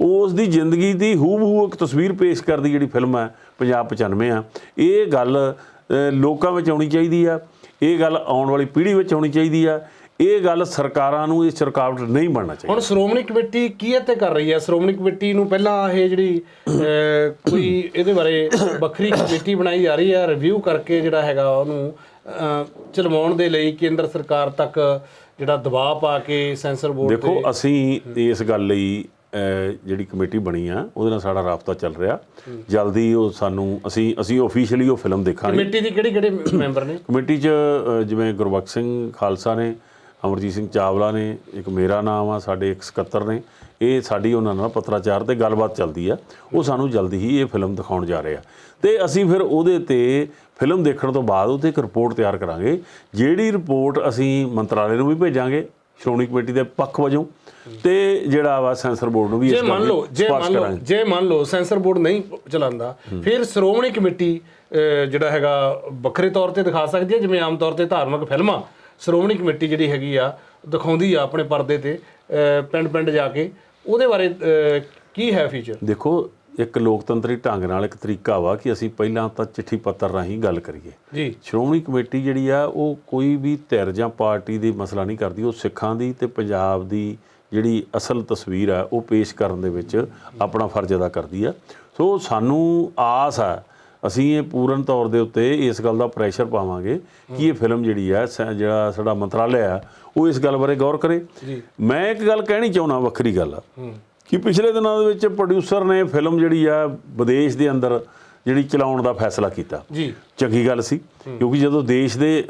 ਉਸ ਦੀ ਜ਼ਿੰਦਗੀ ਦੀ ਹੂਬਹੂ ਇੱਕ ਤਸਵੀਰ ਪੇਸ਼ ਕਰਦੀ ਜਿਹੜੀ ਫਿਲਮ ਹੈ ਪੰਜਾਬ 95 ਆ। ਇਹ ਗੱਲ ਲੋਕਾਂ ਵਿੱਚ ਆਉਣੀ ਚਾਹੀਦੀ ਆ। ਇਹ ਗੱਲ ਆਉਣ ਵਾਲੀ ਪੀੜ੍ਹੀ ਵਿੱਚ ਆਉਣੀ ਚਾਹੀਦੀ ਆ। ਇਹ ਗੱਲ ਸਰਕਾਰਾਂ ਨੂੰ ਇਸ ਰੁਕਾਵਟ ਨਹੀਂ ਬਣਨਾ ਚਾਹੀਦਾ। ਹੁਣ ਸ਼੍ਰੋਮਣੀ ਕਮੇਟੀ ਕੀ ਇਹ ਤੇ ਕਰ ਰਹੀ ਹੈ? ਸ਼੍ਰੋਮਣੀ ਕਮੇਟੀ ਨੂੰ ਪਹਿਲਾਂ ਇਹ ਜਿਹੜੀ ਕੋਈ ਇਹਦੇ ਬਾਰੇ ਵੱਖਰੀ ਕਮੇਟੀ ਬਣਾਈ ਜਾ ਰਹੀ ਹੈ ਰਿਵਿਊ ਕਰਕੇ ਜਿਹੜਾ ਹੈਗਾ ਉਹਨੂੰ ਚਲਵਾਉਣ ਦੇ ਲਈ ਕੇਂਦਰ ਸਰਕਾਰ ਤੱਕ ਜਿਹੜਾ ਦਬਾਅ ਪਾ ਕੇ ਸੈਂਸਰ ਬੋਰਡ ਦੇਖੋ ਅਸੀਂ ਇਸ ਗੱਲ ਲਈ ਜਿਹੜੀ ਕਮੇਟੀ ਬਣੀ ਆ ਉਹਦੇ ਨਾਲ ਸਾਡਾ ਰਾਬਤਾ ਚੱਲ ਰਿਹਾ। ਜਲਦੀ ਉਹ ਸਾਨੂੰ ਅਸੀਂ ਅਸੀਂ ਆਫੀਸ਼ੀਅਲੀ ਉਹ ਫਿਲਮ ਦੇਖਾਂਗੇ। ਕਮੇਟੀ ਦੇ ਕਿਹੜੇ ਕਿਹੜੇ ਮੈਂਬਰ ਨੇ? ਕਮੇਟੀ 'ਚ ਜਿਵੇਂ ਗੁਰਬਖਸ਼ ਸਿੰਘ ਖਾਲਸਾ ਨੇ ਅਮਰਜੀਤ ਸਿੰਘ ਚਾਵਲਾ ਨੇ ਇੱਕ ਮੇਰਾ ਨਾਮ ਆ ਸਾਡੇ ਇੱਕ ਸਕੱਤਰ ਨੇ ਇਹ ਸਾਡੀ ਉਹਨਾਂ ਨਾਲ ਪੱਤਰਾਚਾਰ ਤੇ ਗੱਲਬਾਤ ਚੱਲਦੀ ਆ। ਉਹ ਸਾਨੂੰ ਜਲਦੀ ਹੀ ਇਹ ਫਿਲਮ ਦਿਖਾਉਣ ਜਾ ਰਹੇ ਆ। ਤੇ ਅਸੀਂ ਫਿਰ ਉਹਦੇ ਤੇ ਫਿਲਮ ਦੇਖਣ ਤੋਂ ਬਾਅਦ ਉਹਤੇ ਇੱਕ ਰਿਪੋਰਟ ਤਿਆਰ ਕਰਾਂਗੇ ਜਿਹੜੀ ਰਿਪੋਰਟ ਅਸੀਂ ਮੰਤਰਾਲੇ ਨੂੰ ਵੀ ਭੇਜਾਂਗੇ ਸ਼੍ਰੋਮਣੀ ਕਮੇਟੀ ਦੇ ਪੱਖ ਵਜੋਂ। ਤੇ ਜਿਹੜਾ ਵਾ ਸੈਂਸਰ ਬੋਰਡ ਨੂੰ ਵੀ ਜੇ ਮੰਨ ਲਓ ਜੇ ਮੰਨ ਲਓ ਜੇ ਮੰਨ ਲਓ ਸੈਂਸਰ ਬੋਰਡ ਨਹੀਂ ਚਲਾਉਂਦਾ ਫਿਰ ਸ਼੍ਰੋਮਣੀ ਕਮੇਟੀ ਜਿਹੜਾ ਹੈਗਾ ਵੱਖਰੇ ਤੌਰ ਤੇ ਦਿਖਾ ਸਕਦੀ ਹੈ ਜਿਵੇਂ ਆਮ ਤੌਰ ਤੇ ਧਾਰਮਿਕ ਫਿਲਮਾਂ ਸ਼੍ਰੋਮਣੀ ਕਮੇਟੀ ਜਿਹੜੀ ਹੈਗੀ ਆ ਦਿਖਾਉਂਦੀ ਆ ਆਪਣੇ ਪਰਦੇ ਤੇ ਪਿੰਡ ਪਿੰਡ ਜਾ ਕੇ। ਉਹਦੇ ਬਾਰੇ ਕੀ ਹੈ ਫੀਚਰ ਦੇਖੋ ਇੱਕ ਲੋਕਤੰਤਰੀ ਢੰਗ ਨਾਲ ਇੱਕ ਤਰੀਕਾ ਵਾ ਕਿ ਅਸੀਂ ਪਹਿਲਾਂ ਤਾਂ ਚਿੱਠੀ ਪੱਤਰ ਰਾਹੀਂ ਗੱਲ ਕਰੀਏ। ਜੀ। ਸ਼੍ਰੋਮਣੀ ਕਮੇਟੀ ਜਿਹੜੀ ਆ ਉਹ ਕੋਈ ਵੀ ਧਿਰ ਜਾਂ ਪਾਰਟੀ ਦੀ ਮਸਲਾ ਨਹੀਂ ਕਰਦੀ। ਉਹ ਸਿੱਖਾਂ ਦੀ ਤੇ ਪੰਜਾਬ ਦੀ ਜਿਹੜੀ ਅਸਲ ਤਸਵੀਰ ਆ ਉਹ ਪੇਸ਼ ਕਰਨ ਦੇ ਵਿੱਚ ਆਪਣਾ ਫਰਜ਼ ਅਦਾ ਕਰਦੀ ਆ। ਸੋ ਸਾਨੂੰ ਆਸ ਆ ਅਸੀਂ ਇਹ ਪੂਰਨ ਤੌਰ ਦੇ ਉੱਤੇ ਇਸ ਗੱਲ ਦਾ ਪ੍ਰੈਸ਼ਰ ਪਾਵਾਂਗੇ ਕਿ ਇਹ ਫਿਲਮ ਜਿਹੜੀ ਸ- ਜਿਹੜਾ ਸਾਡਾ ਮੰਤਰਾਲੇ ਆ ਉਹ ਇਸ ਗੱਲ ਬਾਰੇ ਗੌਰ ਕਰੇ। ਮੈਂ ਇੱਕ ਗੱਲ ਕਹਿਣੀ ਚਾਹੁੰਦਾ ਵੱਖਰੀ ਗੱਲ। ਕਿ ਪਿਛਲੇ ਦਿਨਾਂ ਦੇ ਵਿੱਚ ਪ੍ਰੋਡਿਊਸਰ ਨੇ ਫਿਲਮ ਜਿਹੜੀ ਆ ਵਿਦੇਸ਼ ਦੇ ਅੰਦਰ ਜਿਹੜੀ ਚਲਾਉਣ ਦਾ ਫੈਸਲਾ ਕੀਤਾ। ਜੀ। ਚੰਗੀ ਗੱਲ ਸੀ ਕਿਉਂਕਿ ਜਦੋਂ ਦੇਸ਼ ਦੇ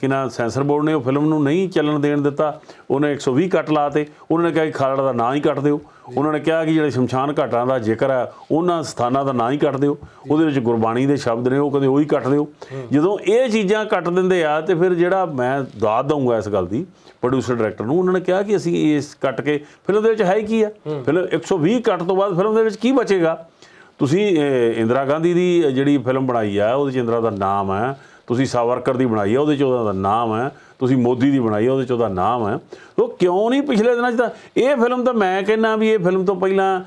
ਕਿਨਾ ਸੈਂਸਰ ਬੋਰਡ ਨੇ ਉਹ ਫਿਲਮ ਨੂੰ ਨਹੀਂ ਚੱਲਣ ਦੇਣ ਦਿੱਤਾ ਉਹਨੇ 120 ਕੱਟ ਲਾਤੇ ਉਹਨਾਂ ਨੇ ਕਿਹਾ ਕਿ ਖਾਲੜਾ ਦਾ ਨਾਂ ਹੀ ਕੱਟ ਦਿਓ। ਉਹਨਾਂ ਨੇ ਕਿਹਾ ਕਿ ਜਿਹੜੇ ਸ਼ਮਸ਼ਾਨ ਘਾਟਾਂ ਦਾ ਜ਼ਿਕਰ ਹੈ ਉਹਨਾਂ ਸਥਾਨਾਂ ਦਾ ਨਾਂ ਹੀ ਕੱਟ ਦਿਓ। ਉਹਦੇ ਵਿੱਚ ਗੁਰਬਾਣੀ ਦੇ ਸ਼ਬਦ ਨੇ ਉਹ ਕਹਿੰਦੇ ਉਹ ਹੀ ਕੱਟ ਦਿਓ। ਜਦੋਂ ਇਹ ਚੀਜ਼ਾਂ ਕੱਟ ਦਿੰਦੇ ਆ ਤੇ ਫਿਰ ਜਿਹੜਾ ਮੈਂ ਦਾਦ ਦਊਂਗਾ ਇਸ ਗੱਲ ਦੀ ਪ੍ਰੋਡਿਊਸਰ ਡਾਇਰੈਕਟਰ ਨੂੰ ਉਹਨਾਂ ਨੇ ਕਿਹਾ ਕਿ ਅਸੀਂ ਇਸ ਕੱਟ ਕੇ ਫਿਲਮ ਦੇ ਵਿੱਚ ਹੈ ਹੀ ਕੀ ਆ? ਫਿਲਮ 120 ਕੱਟ ਤੋਂ ਬਾਅਦ ਫਿਲਮ ਦੇ ਵਿੱਚ ਕੀ ਬਚੇਗਾ? ਤੁਸੀਂ ਇੰਦਰਾ ਗਾਂਧੀ ਦੀ ਜਿਹੜੀ ਫਿਲਮ ਬਣਾਈ ਆ ਉਹਦੇ ਚ ਇੰਦਰਾ ਦਾ ਨਾਮ ਹੈ। ਤੁਸੀਂ ਸਾਵਰਕਰ ਦੀ ਬਣਾਈ ਆ ਉਹਦੇ ਚ ਉਹਦਾ ਨਾਮ ਹੈ। ਤੁਸੀਂ ਮੋਦੀ ਦੀ ਬਣਾਈ ਆ ਉਹਦੇ ਚ ਉਹਦਾ ਨਾਮ ਹੈ। ਉਹ ਕਿਉਂ ਨਹੀਂ ਪਿਛਲੇ ਦਿਨਾਂ ਚ ਤਾਂ ਇਹ ਫਿਲਮ ਤਾਂ ਮੈਂ ਕਹਿੰਦਾ ਵੀ ਇਹ ਫਿਲਮ ਤੋਂ ਪਹਿਲਾਂ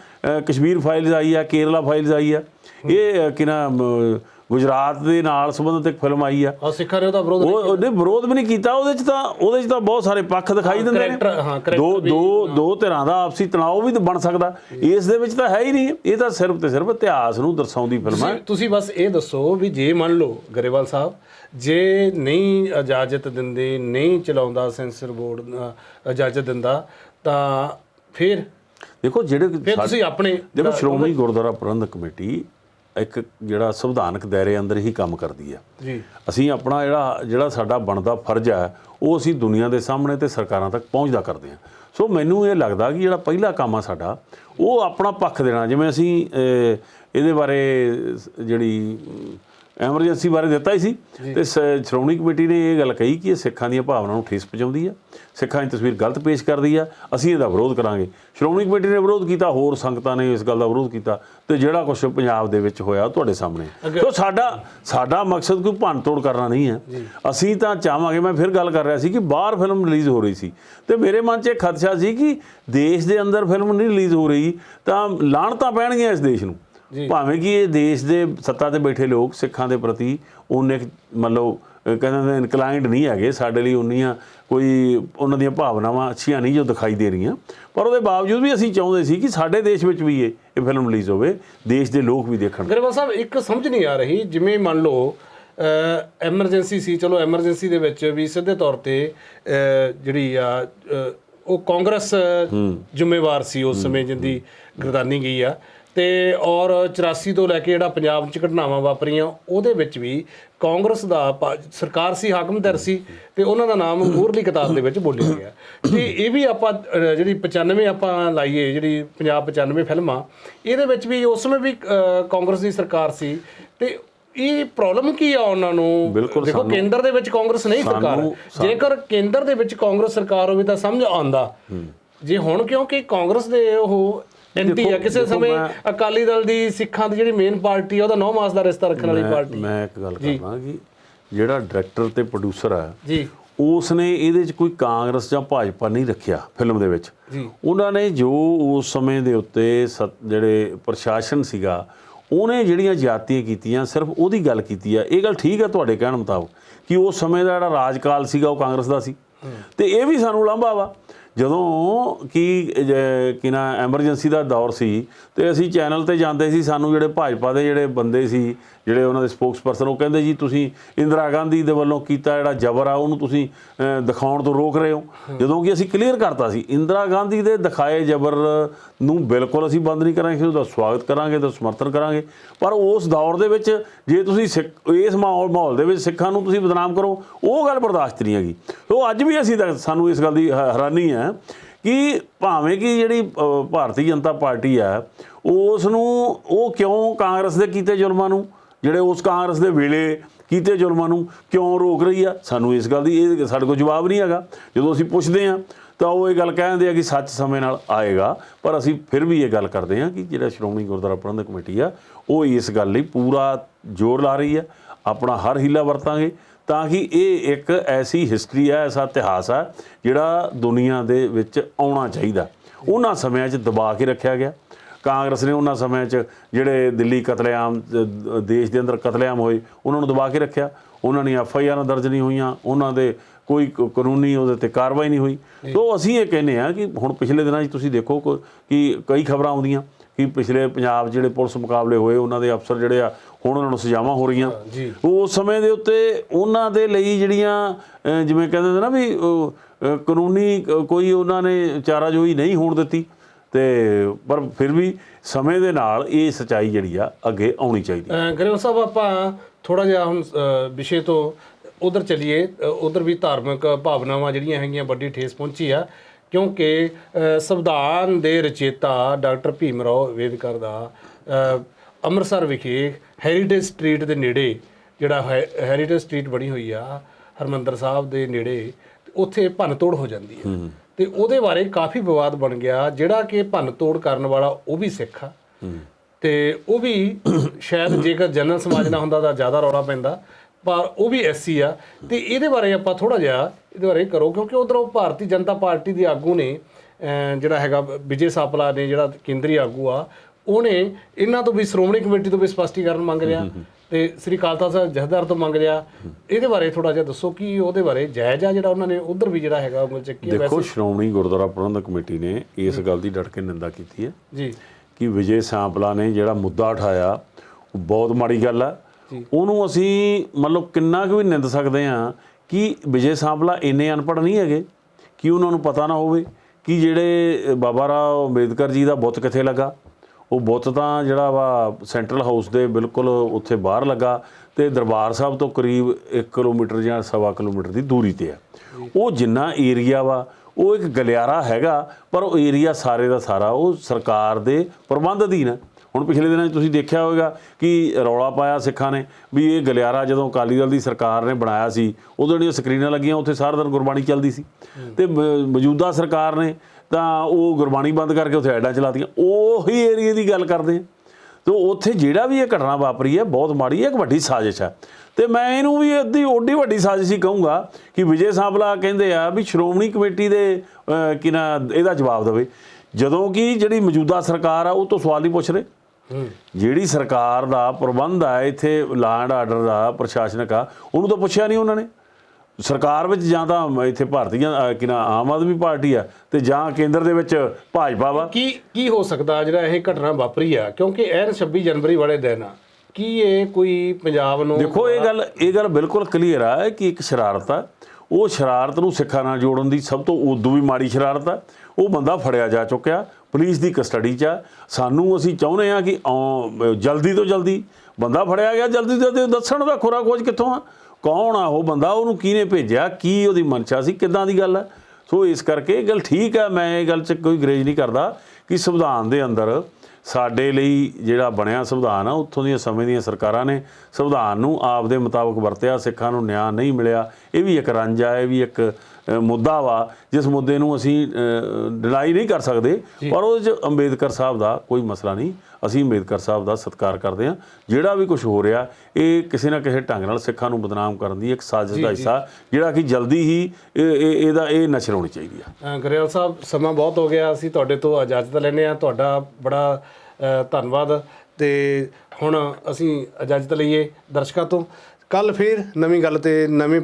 ਕਸ਼ਮੀਰ ਫਾਈਲਸ ਆਈ ਆ ਕੇਰਲਾ ਫਾਈਲਸ ਆਈ ਆ। ਇਹ ਅਹ, ਕੀ ਗੁਜਰਾਤ ਦੇ ਨਾਲ ਸੰਬੰਧਿਤ ਇੱਕ ਫਿਲਮ ਆਈ ਆ। ਔਰ ਸਿੱਖਾਂ ਨੇ ਉਹਦਾ ਵਿਰੋਧ ਉਹ ਉਹਨੇ ਵਿਰੋਧ ਵੀ ਨਹੀਂ ਕੀਤਾ ਉਹਦੇ ਚ ਤਾਂ ਉਹਦੇ ਚ ਤਾਂ ਬਹੁਤ ਸਾਰੇ ਪੱਖ ਦਿਖਾਈ ਦਿੰਦੇ ਨੇ। ਦੋ ਦੋ ਦੋ ਧਿਰਾਂ ਦਾ ਆਪਸੀ ਤਣਾਅ ਵੀ ਤਾਂ ਬਣ ਸਕਦਾ। ਇਸ ਦੇ ਵਿੱਚ ਤਾਂ ਹੈ ਹੀ ਨਹੀਂ। ਇਹ ਤਾਂ ਸਿਰਫ ਤੇ ਸਿਰਫ ਇਤਿਹਾਸ ਨੂੰ ਦਰਸਾਉਂਦੀ ਫਿਲਮ ਹੈ। ਤੁਸੀਂ- ਬਸ ਇਹ ਦੱਸੋ ਵੀ ਜੇ ਮੰਨ ਲਓ ਗਰੇਵਾਲ ਸਾਹਿਬ ਜੇ ਨਹੀਂ ਇਜਾਜ਼ਤ ਦਿੰਦੇ ਨਹੀਂ ਚਲਾਉਂਦਾ ਸੈਂਸਰ ਬੋਰਡ ਇਜਾਜ਼ਤ ਦਿੰਦਾ ਤਾਂ ਫਿਰ ਦੇਖੋ ਜਿਹੜੇ ਫਿਰ ਤੁਸੀਂ ਆਪਣੇ ਦੇਖੋ ਸ਼੍ਰੋਮਣੀ ਗੁਰਦੁਆਰਾ ਪ੍ਰਬੰਧਕ ਕਮੇਟੀ ਇੱਕ ਜਿਹੜਾ ਸੰਵਿਧਾਨਕ ਦਾਇਰੇ ਅੰਦਰ ਹੀ ਕੰਮ ਕਰਦੀ ਹੈ ਜੀ। ਅਸੀਂ ਆਪਣਾ ਜਿਹੜਾ ਜਿਹੜਾ ਸਾਡਾ ਬਣਦਾ ਫਰਜ਼ ਹੈ ਉਹ ਅਸੀਂ ਦੁਨੀਆ ਦੇ ਸਾਹਮਣੇ ਤੇ ਸਰਕਾਰਾਂ ਤੱਕ ਪਹੁੰਚਦਾ ਕਰਦੇ ਹਾਂ ਸੋ ਮੈਨੂੰ ਇਹ ਲੱਗਦਾ ਕਿ ਜਿਹੜਾ ਪਹਿਲਾ ਕੰਮ ਆ ਸਾਡਾ ਉਹ ਆਪਣਾ ਪੱਖ ਦੇਣਾ ਜਿਵੇਂ ਅਸੀਂ ਇਹਦੇ ਬਾਰੇ ਜਿਹੜੀ ਐਮਰਜੈਂਸੀ ਬਾਰੇ ਦਿੱਤਾ ਹੀ ਸੀ। ਤੇ ਸ਼੍ਰੋਮਣੀ ਕਮੇਟੀ ਨੇ ਇਹ ਗੱਲ ਕਹੀ ਕਿ ਇਹ ਸਿੱਖਾਂ ਦੀਆਂ ਭਾਵਨਾਵਾਂ ਨੂੰ ਠੇਸ ਪਹੁੰਚਾਉਂਦੀ ਆ। ਸਿੱਖਾਂ ਦੀ ਤਸਵੀਰ ਗਲਤ ਪੇਸ਼ ਕਰਦੀ ਆ। ਅਸੀਂ ਇਹਦਾ ਵਿਰੋਧ ਕਰਾਂਗੇ। ਸ਼੍ਰੋਮਣੀ ਕਮੇਟੀ ਨੇ ਵਿਰੋਧ ਕੀਤਾ ਹੋਰ ਸੰਗਤਾਂ ਨੇ ਇਸ ਗੱਲ ਦਾ ਵਿਰੋਧ ਕੀਤਾ ਤੇ ਜਿਹੜਾ ਕੁਝ ਪੰਜਾਬ ਦੇ ਵਿੱਚ ਹੋਇਆ ਤੁਹਾਡੇ ਸਾਹਮਣੇ ਸੋ ਸਾਡਾ ਸਾਡਾ ਮਕਸਦ ਕੋਈ ਭੰਨ ਤੋੜ ਕਰਨਾ ਨਹੀਂ ਹੈ ਅਸੀਂ ਤਾਂ ਚਾਹਾਂਗੇ ਮੈਂ ਫਿਰ ਗੱਲ ਕਰ ਰਿਹਾ ਸੀ ਕਿ ਬਾਹਰ ਫਿਲਮ ਰਿਲੀਜ਼ ਹੋ ਰਹੀ ਸੀ। ਤੇ ਮੇਰੇ ਮਨ 'ਚ ਇਹ ਖਦਸ਼ਾ ਸੀ ਕਿ ਦੇਸ਼ ਦੇ ਅੰਦਰ ਫਿਲਮ ਨਹੀਂ ਰਿਲੀਜ਼ ਹੋ ਰਹੀ ਤਾਂ ਲਾਹਣਤਾਂ ਪੈਣਗੀਆਂ ਇਸ ਦੇਸ਼ ਨੂੰ। ਭਾਵੇਂ ਕਿ ਇਹ ਦੇਸ਼ ਦੇ ਸੱਤਾ ਤੇ ਬੈਠੇ ਲੋਕ ਸਿੱਖਾਂ ਦੇ ਪ੍ਰਤੀ ਉਹਨੇ ਮਤਲਬ ਕਹਿੰਦੇ ਨੇ ਇਨਕਲਾਈਨਡ ਨਹੀਂ ਹੈਗੇ ਸਾਡੇ ਲਈ ਉਨੀਆਂ ਕੋਈ ਉਹਨਾਂ ਦੀਆਂ ਭਾਵਨਾਵਾਂ ਅੱਛੀਆਂ ਨਹੀਂ ਜੋ ਦਿਖਾਈ ਦੇ ਰਹੀਆਂ। ਪਰ ਉਹਦੇ ਬਾਵਜੂਦ ਵੀ ਅਸੀਂ ਚਾਹੁੰਦੇ ਸੀ ਕਿ ਸਾਡੇ ਦੇਸ਼ ਵਿੱਚ ਵੀ ਇਹ ਇਹ ਫਿਲਮ ਰਿਲੀਜ਼ ਹੋਵੇ ਦੇਸ਼ ਦੇ ਲੋਕ ਵੀ ਦੇਖਣ। ਗਰੇਵਾਲ ਸਾਹਿਬ ਇੱਕ ਸਮਝ ਨਹੀਂ ਆ ਰਹੀ ਜਿਵੇਂ ਮੰਨ ਲਓ ਐਮਰਜੈਂਸੀ ਸੀ ਚਲੋ ਐਮਰਜੈਂਸੀ ਦੇ ਵਿੱਚ ਵੀ ਸਿੱਧੇ ਤੌਰ ਤੇ ਜਿਹੜੀ ਆ ਉਹ ਕਾਂਗਰਸ ਜ਼ਿੰਮੇਵਾਰ ਸੀ ਉਸ ਸਮੇਂ ਜਿੰਦੀ ਗਰਦਾਨੀ ਗਈ ਆ। ਤੇ ਔਰ 84 ਤੋਂ ਲੈ ਕੇ ਜਿਹੜਾ ਪੰਜਾਬ 'ਚ ਘਟਨਾਵਾਂ ਵਾਪਰੀਆਂ ਉਹਦੇ ਵਿੱਚ ਵੀ ਕਾਂਗਰਸ ਦਾ ਸਰਕਾਰ ਸੀ ਹਾਕਮਦਰ ਸੀ ਤੇ ਉਹਨਾਂ ਦਾ ਨਾਮ ਮੂਰਲੀ ਕਿਤਾਬ ਦੇ ਵਿੱਚ ਬੋਲਿਆ ਗਿਆ। ਤੇ ਇਹ ਵੀ ਆਪਾਂ ਜਿਹੜੀ 95 ਆਪਾਂ ਲਾਈਏ ਜਿਹੜੀ ਪੰਜਾਬ 95 ਫਿਲਮਾਂ ਇਹਦੇ ਵਿੱਚ ਵੀ ਉਸ ਸਮੇਂ ਵੀ ਕਾਂਗਰਸ ਦੀ ਸਰਕਾਰ ਸੀ ਤੇ ਇਹ ਪ੍ਰੋਬਲਮ ਕੀ ਆ ਉਹਨਾਂ ਨੂੰ? ਦੇਖੋ ਕੇਂਦਰ ਦੇ ਵਿੱਚ ਕਾਂਗਰਸ ਨਹੀਂ ਸਰਕਾਰ। ਜੇਕਰ ਕੇਂਦਰ ਦੇ ਵਿੱਚ ਕਾਂਗਰਸ ਸਰਕਾਰ ਹੋਵੇ ਤਾਂ ਸਮਝ ਆਉਂਦਾ। ਜੇ ਹੁਣ ਕਿਉਂਕਿ ਕਾਂਗਰਸ ਦੇ ਉਹ ਐਂਟੀ ਆ। ਕਿਸੇ ਸਮੇਂ ਅਕਾਲੀ ਦਲ ਦੀ ਸਿੱਖਾਂ ਦੀ ਜਿਹੜੀ ਮੇਨ ਪਾਰਟੀ ਆ ਉਹਦਾ 9 ਮਾਸ ਦਾ ਰਿਸ਼ਤਾ ਰੱਖਣ ਵਾਲੀ ਪਾਰਟੀ। ਮੈਂ ਇੱਕ ਗੱਲ ਕਰਨਾ ਕਿ ਜਿਹੜਾ ਡਾਇਰੈਕਟਰ ਤੇ ਪ੍ਰੋਡਿਊਸਰ ਹੈ ਜੀ। ਉਸ ਨੇ ਇਹਦੇ 'ਚ ਕੋਈ ਕਾਂਗਰਸ ਜਾਂ ਭਾਜਪਾ ਨਹੀਂ ਰੱਖਿਆ ਫਿਲਮ ਦੇ ਵਿੱਚ। ਉਹਨਾਂ ਨੇ ਜੋ ਉਸ ਸਮੇਂ ਦੇ ਉੱਤੇ ਜਿਹੜੇ ਪ੍ਰਸ਼ਾਸਨ ਸੀਗਾ ਉਹਨੇ ਜਿਹੜੀਆਂ ਜਾਤੀਆਂ ਕੀਤੀਆਂ ਸਿਰਫ ਉਹਦੀ ਗੱਲ ਕੀਤੀ ਆ। ਇਹ ਗੱਲ ਠੀਕ ਆ ਤੁਹਾਡੇ ਕਹਿਣ ਮੁਤਾਬਕ ਕਿ ਉਸ ਸਮੇਂ ਦਾ ਜਿਹੜਾ ਰਾਜਕਾਲ ਸੀਗਾ ਉਹ ਕਾਂਗਰਸ ਦਾ ਸੀ। ਤੇ ਇਹ ਵੀ ਸਾਨੂੰ ਲਾਂਭਾ ਵਾ। ਜਦੋਂ ਕਿ ਨਾ ਐਮਰਜੈਂਸੀ ਦਾ ਦੌਰ ਸੀ ਤੇ ਅਸੀਂ ਚੈਨਲ ਤੇ ਜਾਂਦੇ ਸੀ ਸਾਨੂੰ ਜਿਹੜੇ ਭਾਜਪਾ ਦੇ ਜਿਹੜੇ ਬੰਦੇ ਸੀ ਜਿਹੜੇ ਉਹਨਾਂ ਦੇ ਸਪੋਕਸਪਰਸਨ ਉਹ ਕਹਿੰਦੇ ਜੀ ਤੁਸੀਂ ਇੰਦਰਾ ਗਾਂਧੀ ਦੇ ਵੱਲੋਂ ਕੀਤਾ ਜਿਹੜਾ ਜ਼ਬਰ ਆ ਉਹਨੂੰ ਤੁਸੀਂ ਦਿਖਾਉਣ ਤੋਂ ਰੋਕ ਰਹੇ ਹੋ। ਜਦੋਂ ਕਿ ਅਸੀਂ ਕਲੀਅਰ ਕਰਤਾ ਸੀ ਇੰਦਰਾ ਗਾਂਧੀ ਦੇ ਦਿਖਾਏ ਜ਼ਬਰ ਨੂੰ ਬਿਲਕੁਲ ਅਸੀਂ ਬੰਦ ਨਹੀਂ ਕਰਾਂਗੇ ਉਹਦਾ ਸਵਾਗਤ ਕਰਾਂਗੇ ਤੇ ਸਮਰਥਨ ਕਰਾਂਗੇ। ਪਰ ਉਸ ਦੌਰ ਦੇ ਵਿੱਚ ਜੇ ਤੁਸੀਂ ਇਸ ਮਾਹੌਲ ਮਾਹੌਲ ਦੇ ਵਿੱਚ ਸਿੱਖਾਂ ਨੂੰ ਤੁਸੀਂ ਬਦਨਾਮ ਕਰੋ ਉਹ ਗੱਲ ਬਰਦਾਸ਼ਤ ਨਹੀਂ ਹੈਗੀ। ਉਹ ਅੱਜ ਵੀ ਅਸੀਂ ਸਾਨੂੰ ਇਸ ਗੱਲ ਦੀ ਹੈਰਾਨੀ ਹੈ ਕਿ ਭਾਵੇਂ ਕਿ ਜਿਹੜੀ ਭਾਰਤੀ ਜਨਤਾ ਪਾਰਟੀ ਆ ਉਸ ਨੂੰ ਉਹ ਕਿਉਂ ਕਾਂਗਰਸ ਦੇ ਕੀਤੇ ਜ਼ੁਲਮਾਂ ਨੂੰ, ਜਿਹੜੇ ਉਸ ਕਾਂਗਰਸ ਦੇ ਵੇਲੇ ਕੀਤੇ ਜ਼ੁਲਮਾਂ ਨੂੰ ਕਿਉਂ ਰੋਕ ਰਹੀ ਆ? ਸਾਨੂੰ ਇਸ ਗੱਲ ਦੀ ਇਹ ਸਾਡੇ ਕੋਲ ਜਵਾਬ ਨਹੀਂ ਹੈਗਾ। ਜਦੋਂ ਅਸੀਂ ਪੁੱਛਦੇ ਹਾਂ, ਤਾਂ ਉਹ ਇਹ ਗੱਲ ਕਹਿੰਦੇ ਆ ਕਿ ਸੱਚ ਸਮੇਂ ਨਾਲ ਆਏਗਾ, ਪਰ ਅਸੀਂ ਫਿਰ ਵੀ ਇਹ ਗੱਲ ਕਰਦੇ ਹਾਂ ਕਿ ਜਿਹੜਾ ਸ਼੍ਰੋਮਣੀ ਗੁਰਦੁਆਰਾ ਪ੍ਰਬੰਧਕ ਕਮੇਟੀ ਆ, ਉਹ ਇਸ ਗੱਲ ਲਈ ਪੂਰਾ ਜ਼ੋਰ ਲਾ ਰਹੀ ਆ। ਆਪਣਾ ਹਰ ਹੀਲਾ ਵਰਤਾਂਗੇ। ਤਾਂ ਕਿ ਇਹ ਇੱਕ ਐਸੀ ਹਿਸਟਰੀ ਹੈ ਐਸਾ ਇਤਿਹਾਸ ਹੈ ਜਿਹੜਾ ਦੁਨੀਆ ਦੇ ਵਿੱਚ ਆਉਣਾ ਚਾਹੀਦਾ। ਉਹਨਾਂ ਸਮਿਆਂ 'ਚ ਦਬਾ ਕੇ ਰੱਖਿਆ ਗਿਆ। ਕਾਂਗਰਸ ਨੇ ਉਹਨਾਂ ਸਮਿਆਂ 'ਚ ਜਿਹੜੇ ਦਿੱਲੀ ਕਤਲੇਆਮ ਦੇਸ਼ ਦੇ ਅੰਦਰ ਕਤਲੇਆਮ ਹੋਏ ਉਹਨਾਂ ਨੂੰ ਦਬਾ ਕੇ ਰੱਖਿਆ। ਉਹਨਾਂ ਦੀਆਂ ਐਫ ਆਈ ਆਰਾਂ ਦਰਜ ਨਹੀਂ ਹੋਈਆਂ ਉਹਨਾਂ ਦੇ ਕੋਈ ਕਾਨੂੰਨੀ ਉਹਦੇ ਤੇ ਕਾਰਵਾਈ ਨਹੀਂ ਹੋਈ। ਤੋਂ ਅਸੀਂ ਇਹ ਕਹਿੰਦੇ ਆ ਕਿ ਹੁਣ ਪਿਛਲੇ ਦਿਨਾਂ 'ਚ ਤੁਸੀਂ ਦੇਖੋ ਕੋ- ਕਿ ਕਈ ਖਬਰਾਂ ਆਉਂਦੀਆਂ ਕਿ ਪਿਛਲੇ ਪੰਜਾਬ 'ਚ ਜਿਹੜੇ ਪੁਲਿਸ ਮੁਕਾਬਲੇ ਹੋਏ ਉਹਨਾਂ ਦੇ ਅਫਸਰ ਜਿਹੜੇ ਆ ਹੁਣ ਉਹਨਾਂ ਨੂੰ ਸਜ਼ਾਵਾਂ ਹੋ ਰਹੀਆਂ। ਉਸ ਸਮੇਂ ਦੇ ਉੱਤੇ ਉਹਨਾਂ ਦੇ ਲਈ ਜਿਹੜੀਆਂ ਜਿਵੇਂ ਕਹਿੰਦੇ ਨੇ ਨਾ ਵੀ ਕਾਨੂੰਨੀ ਕੋਈ ਉਹਨਾਂ ਨੇ ਚਾਰਾਜੋਈ ਨਹੀਂ ਹੋਣ ਦਿੱਤੀ। ਤੇ ਪਰ ਫਿਰ ਵੀ ਸਮੇਂ ਦੇ ਨਾਲ ਇਹ ਸਚਾਈ ਜਿਹੜੀ ਆ ਅੱਗੇ ਆਉਣੀ ਚਾਹੀਦੀ। ਗਰੇਵਾਲ ਸਾਹਿਬ ਆਪਾਂ ਥੋੜਾ ਜਿਹਾ ਹੁਣ ਵਿਸ਼ੇ ਤੋਂ ਉਧਰ ਚਲੀਏ। ਉਧਰ ਵੀ ਧਾਰਮਿਕ ਭਾਵਨਾਵਾਂ ਜਿਹੜੀਆਂ ਹੈਗੀਆਂ ਵੱਡੀ ਠੇਸ ਪਹੁੰਚੀ ਆ। ਕਿਉਂਕਿ ਸੰਵਿਧਾਨ ਦੇ ਰਚੇਤਾ ਡਾਕਟਰ ਭੀਮ ਰਾਓ ਅੰਬੇਦਕਰ ਦਾ ਅੰਮ੍ਰਿਤਸਰ ਵਿਖੇ ਹੈਰੀਟੇਜ ਸਟਰੀਟ ਦੇ ਨੇੜੇ ਜਿਹੜਾ ਹੈ- ਹੈਰੀਟੇਜ ਸਟਰੀਟ ਬਣੀ ਹੋਈ ਆ ਹਰਮੰਦਰ ਸਾਹਿਬ ਦੇ ਨੇੜੇ ਉੱਥੇ ਭੰਨ ਤੋੜ ਹੋ ਜਾਂਦੀ ਹੈ। ਤੇ ਉਹਦੇ ਬਾਰੇ ਕਾਫੀ ਵਿਵਾਦ ਬਣ ਗਿਆ ਜਿਹੜਾ ਕਿ ਭੰਨ ਤੋੜ ਕਰਨ ਵਾਲਾ ਉਹ ਵੀ ਸਿੱਖ ਆ। ਤੇ ਉਹ ਵੀ ਸ਼ਾਇਦ ਜੇਕਰ ਜਨਰਲ ਸਮਾਜ ਨਾਲ ਹੁੰਦਾ ਤਾਂ ਜ਼ਿਆਦਾ ਰੌਲਾ ਪੈਂਦਾ ਪਰ ਉਹ ਵੀ ਐਸਸੀ ਆ। ਤੇ ਇਹਦੇ ਬਾਰੇ ਆਪਾਂ ਥੋੜਾ ਜਿਹਾ ਇਹਦੇ ਬਾਰੇ ਕਰੋ ਕਿਉਂਕਿ ਉਧਰੋਂ ਭਾਰਤੀ ਜਨਤਾ ਪਾਰਟੀ ਦੇ ਆਗੂ ਨੇ ਜਿਹੜਾ ਹੈਗਾ ਵਿਜੇ ਸਾਪਲਾ ਨੇ ਜਿਹੜਾ ਕੇਂਦਰੀ ਆਗੂ ਆ ਉਹਨੇ ਇਹਨਾਂ ਤੋਂ ਵੀ ਸ਼੍ਰੋਮਣੀ ਕਮੇਟੀ ਤੋਂ ਵੀ ਸਪਸ਼ਟੀਕਰਨ ਮੰਗ ਰਿਹਾ ਤੇ ਸ੍ਰੀ ਅਕਾਲ ਤਖਤ ਸਾਹਿਬ ਜਥੇਦਾਰ ਤੋਂ ਮੰਗ ਲਿਆ। ਇਹਦੇ ਬਾਰੇ ਥੋੜਾ ਜਿਹਾ ਦੱਸੋ ਕਿ ਉਹਦੇ ਬਾਰੇ ਜਾਇਜ਼ ਆ ਜਿਹੜਾ ਉਹਨਾਂ ਨੇ ਉਧਰ ਵੀ ਜਿਹੜਾ ਹੈਗਾ ਉਂਗਲ ਚੱਕੀ ਹੈ ਦੇਖੋ ਸ਼੍ਰੋਮਣੀ ਗੁਰਦੁਆਰਾ ਪ੍ਰਬੰਧਕ ਕਮੇਟੀ ਨੇ ਇਸ ਗੱਲ ਦੀ ਡਟ ਕੇ ਨਿੰਦਾ ਕੀਤੀ ਹੈ ਜੀ। ਕਿ ਵਿਜੇ ਸਾਂਪਲਾ ਨੇ ਜਿਹੜਾ ਮੁੱਦਾ ਉਠਾਇਆ ਉਹ ਬਹੁਤ ਮਾੜੀ ਗੱਲ ਆ। ਉਹਨੂੰ ਅਸੀਂ ਮਤਲਬ ਕਿੰਨਾ ਕੁ ਵੀ ਨਿੰਦ ਸਕਦੇ ਆ ਕਿ ਵਿਜੇ ਸਾਂਪਲਾ ਇੰਨੇ ਅਨਪੜ੍ਹ ਨਹੀਂ ਹੈਗੇ ਕਿ ਉਹਨਾਂ ਨੂੰ ਪਤਾ ਨਾ ਹੋਵੇ ਕਿ ਜਿਹੜੇ ਬਾਬਾ ਰਾਓ ਅੰਬੇਦਕਰ ਜੀ ਦਾ ਬੁੱਤ ਕਿੱਥੇ ਲੱਗਾ। ਉਹ ਬੁੱਤ ਤਾਂ ਜਿਹੜਾ ਵਾ ਸੈਂਟਰਲ ਹਾਊਸ ਦੇ ਬਿਲਕੁਲ ਉੱਥੇ ਬਾਹਰ ਲੱਗਾ ਤੇ ਦਰਬਾਰ ਸਾਹਿਬ ਤੋਂ ਕਰੀਬ 1 ਕਿਲੋਮੀਟਰ ਜਾਂ ਸਵਾ ਕਿਲੋਮੀਟਰ ਦੀ ਦੂਰੀ ਤੇ ਆ। ਉਹ ਜਿੰਨਾ ਏਰੀਆ ਵਾ, ਉਹ ਇੱਕ ਗਲਿਆਰਾ ਹੈਗਾ, ਪਰ ਉਹ ਏਰੀਆ ਸਾਰੇ ਦਾ ਸਾਰਾ ਉਹ ਸਰਕਾਰ ਦੇ ਪ੍ਰਬੰਧ ਅਧੀਨ ਹੈ ਹੁਣ ਪਿਛਲੇ ਦਿਨਾਂ 'ਚ ਤੁਸੀਂ ਦੇਖਿਆ ਹੋਵੇਗਾ ਕਿ ਰੌਲਾ ਪਾਇਆ ਸਿੱਖਾਂ ਨੇ ਵੀ ਇਹ ਗਲਿਆਰਾ ਜਦੋਂ ਅਕਾਲੀ ਦਲ ਦੀ ਸਰਕਾਰ ਨੇ ਬਣਾਇਆ ਸੀ, ਉਦੋਂ ਜਿਹੜੀਆਂ ਸਕਰੀਨਾਂ ਲੱਗੀਆਂ, ਉੱਥੇ ਸਾਰਾ ਦਿਨ ਗੁਰਬਾਣੀ ਚੱਲਦੀ ਸੀ। ਤੇ ਮ- ਮੌਜੂਦਾ ਸਰਕਾਰ ਨੇ ਤਾਂ ਉਹ ਗੁਰਬਾਣੀ ਬੰਦ ਕਰਕੇ ਉੱਥੇ ਐਡਾਂ ਚਲਾਤੀਆਂ। ਉਹੀ ਏਰੀਏ ਦੀ ਗੱਲ ਕਰਦੇ ਆ। ਤੇ ਉੱਥੇ ਜਿਹੜਾ ਵੀ ਇਹ ਘਟਨਾ ਵਾਪਰੀ ਹੈ ਬਹੁਤ ਮਾੜੀ ਹੈ ਇੱਕ ਵੱਡੀ ਸਾਜ਼ਿਸ਼ ਹੈ। ਤੇ ਮੈਂ ਇਹਨੂੰ ਵੀ ਅੱਧੀ ਓਡੀ ਵੱਡੀ ਸਾਜ਼ਿਸ਼ ਹੀ ਕਹੂੰਗਾ ਕਿ ਵਿਜੇ ਸਾਂਪਲਾ ਕਹਿੰਦੇ ਆ ਵੀ ਸ਼੍ਰੋਮਣੀ ਕਮੇਟੀ ਦੇ ਕੀ ਨਾ ਇਹਦਾ ਜਵਾਬ ਦੇਵੇ। ਜਦੋਂ ਕਿ ਜਿਹੜੀ ਮੌਜੂਦਾ ਸਰਕਾਰ ਆ ਉਹ ਤੋਂ ਸਵਾਲ ਨਹੀਂ ਪੁੱਛ ਰਹੇ। ਜਿਹੜੀ ਸਰਕਾਰ ਦਾ ਪ੍ਰਬੰਧ ਆ ਇੱਥੇ ਲਾਅ ਐਂਡ ਆਰਡਰ ਦਾ ਪ੍ਰਸ਼ਾਸਨਿਕ ਆ ਉਹਨੂੰ ਤਾਂ ਪੁੱਛਿਆ ਨਹੀਂ ਉਹਨਾਂ ਨੇ। ਸਰਕਾਰ ਵਿੱਚ ਜਾਂ ਤਾਂ ਇੱਥੇ ਭਾਰਤੀਆਂ ਅਹ, ਕੀ ਨਾ ਆਮ ਆਦਮੀ ਪਾਰਟੀ ਆ ਤੇ ਜਾਂ ਕੇਂਦਰ ਦੇ ਵਿੱਚ ਭਾਜਪਾ ਵਾ। ਕੀ ਕੀ ਹੋ ਸਕਦਾ ਜਿਹੜਾ ਇਹ ਘਟਨਾ ਵਾਪਰੀ ਆ? ਕਿਉਂਕਿ ਐਨ 26 ਜਨਵਰੀ ਵਾਲੇ ਦਿਨ ਆ। ਕੀ ਇਹ ਕੋਈ ਪੰਜਾਬ ਨੂੰ ਦੇਖੋ ਇਹ ਗੱਲ ਇਹ ਗੱਲ ਬਿਲਕੁਲ ਕਲੀਅਰ ਆ ਕਿ ਇੱਕ ਸ਼ਰਾਰਤ ਆ। ਉਹ ਸ਼ਰਾਰਤ ਨੂੰ ਸਿੱਖਾਂ ਨਾਲ ਜੋੜਨ ਦੀ ਸਭ ਤੋਂ ਉਦੋਂ ਵੀ ਮਾੜੀ ਸ਼ਰਾਰਤ ਆ। ਉਹ ਬੰਦਾ ਫੜਿਆ ਜਾ ਚੁੱਕਿਆ ਪੁਲਿਸ ਦੀ ਕਸਟਡੀ 'ਚ ਆ। ਸਾਨੂੰ ਅਸੀਂ ਚਾਹੁੰਦੇ ਆ ਕਿ ਜਲਦੀ ਤੋਂ ਜਲਦੀ ਬੰਦਾ ਫੜਿਆ ਗਿਆ ਜਲਦੀ ਤੋਂ ਜਲਦੀ ਦੱਸਣ ਦਾ ਖੋਰਾ ਖੋਜ ਕਿੱਥੋਂ ਆ? ਕੌਣ ਆ ਉਹ ਬੰਦਾ? ਉਹਨੂੰ ਕਿਹਨੇ ਭੇਜਿਆ? ਕੀ ਉਹਦੀ ਮਨਸ਼ਾ ਸੀ? ਕਿੱਦਾਂ ਦੀ ਗੱਲ ਹੈ ਸੋ ਇਸ ਕਰਕੇ ਇਹ ਗੱਲ ਠੀਕ ਹੈ ਮੈਂ ਇਹ ਗੱਲ 'ਚ ਕੋਈ ਗਰੇਜ ਨਹੀਂ ਕਰਦਾ ਕਿ ਸੰਵਿਧਾਨ ਦੇ ਅੰਦਰ ਸਾਡੇ ਲਈ ਜਿਹੜਾ ਬਣਿਆ ਸੰਵਿਧਾਨ ਆ ਉੱਥੋਂ ਦੀਆਂ ਸਮੇਂ ਦੀਆਂ ਸਰਕਾਰਾਂ ਨੇ ਸੰਵਿਧਾਨ ਨੂੰ ਆਪ ਦੇ ਮੁਤਾਬਕ ਵਰਤਿਆ ਸਿੱਖਾਂ ਨੂੰ ਨਿਆਂ ਨਹੀਂ ਮਿਲਿਆ। ਇਹ ਵੀ ਇੱਕ ਰੰਜ ਆ ਇਹ ਵੀ ਇੱਕ ਮੁੱਦਾ ਵਾ ਜਿਸ ਮੁੱਦੇ ਨੂੰ ਅਸੀਂ ਡਿਨਾਈ ਨਹੀਂ ਕਰ ਸਕਦੇ। ਪਰ ਉਹਦੇ 'ਚ ਅੰਬੇਦਕਰ ਸਾਹਿਬ ਦਾ ਕੋਈ ਮਸਲਾ ਨਹੀਂ। ਅਸੀਂ ਅੰਬੇਦਕਰ ਸਾਹਿਬ ਦਾ ਸਤਿਕਾਰ ਕਰਦੇ ਹਾਂ। ਜਿਹੜਾ ਵੀ ਕੁਝ ਹੋ ਰਿਹਾ ਇਹ ਕਿਸੇ ਨਾ ਕਿਸੇ ਢੰਗ ਨਾਲ ਸਿੱਖਾਂ ਨੂੰ ਬਦਨਾਮ ਕਰਨ ਦੀ ਇੱਕ ਸਾਜ਼ਿਸ਼ ਦਾ ਹਿੱਸਾ ਜਿਹੜਾ ਕਿ ਜਲਦੀ ਹੀ ਇਹ ਇਹ- ਇਹਦਾ ਇਹ ਨਸ਼ਰ ਹੋਣੀ ਚਾਹੀਦੀ ਆ। ਗਰੇਵਾਲ ਸਾਹਿਬ ਸਮਾਂ ਬਹੁਤ ਹੋ ਗਿਆ। ਅਸੀਂ ਤੁਹਾਡੇ ਤੋਂ ਇਜਾਜ਼ਤ ਲੈਂਦੇ ਆ ਤੁਹਾਡਾ ਬੜਾ ਧੰਨਵਾਦ। ਤੇ ਹੁਣ ਅਸੀਂ ਇਜਾਜ਼ਤ ਲਈਏ ਦਰਸ਼ਕਾਂ ਤੋਂ। ਕੱਲ ਫੇਰ ਨਵੀਂ ਗੱਲ ਤੇ ਨਵੇਂ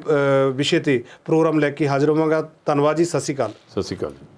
ਵਿਸ਼ੇ ਤੇ ਪ੍ਰੋਗਰਾਮ ਲੈ ਕੇ ਹਾਜ਼ਰ ਹੋਵਾਂਗਾ। ਧੰਨਵਾਦ ਜੀ। ਸਤਿ ਸ਼੍ਰੀ ਅਕਾਲ। ਸਤਿ ਸ਼੍ਰੀ ਅਕਾਲ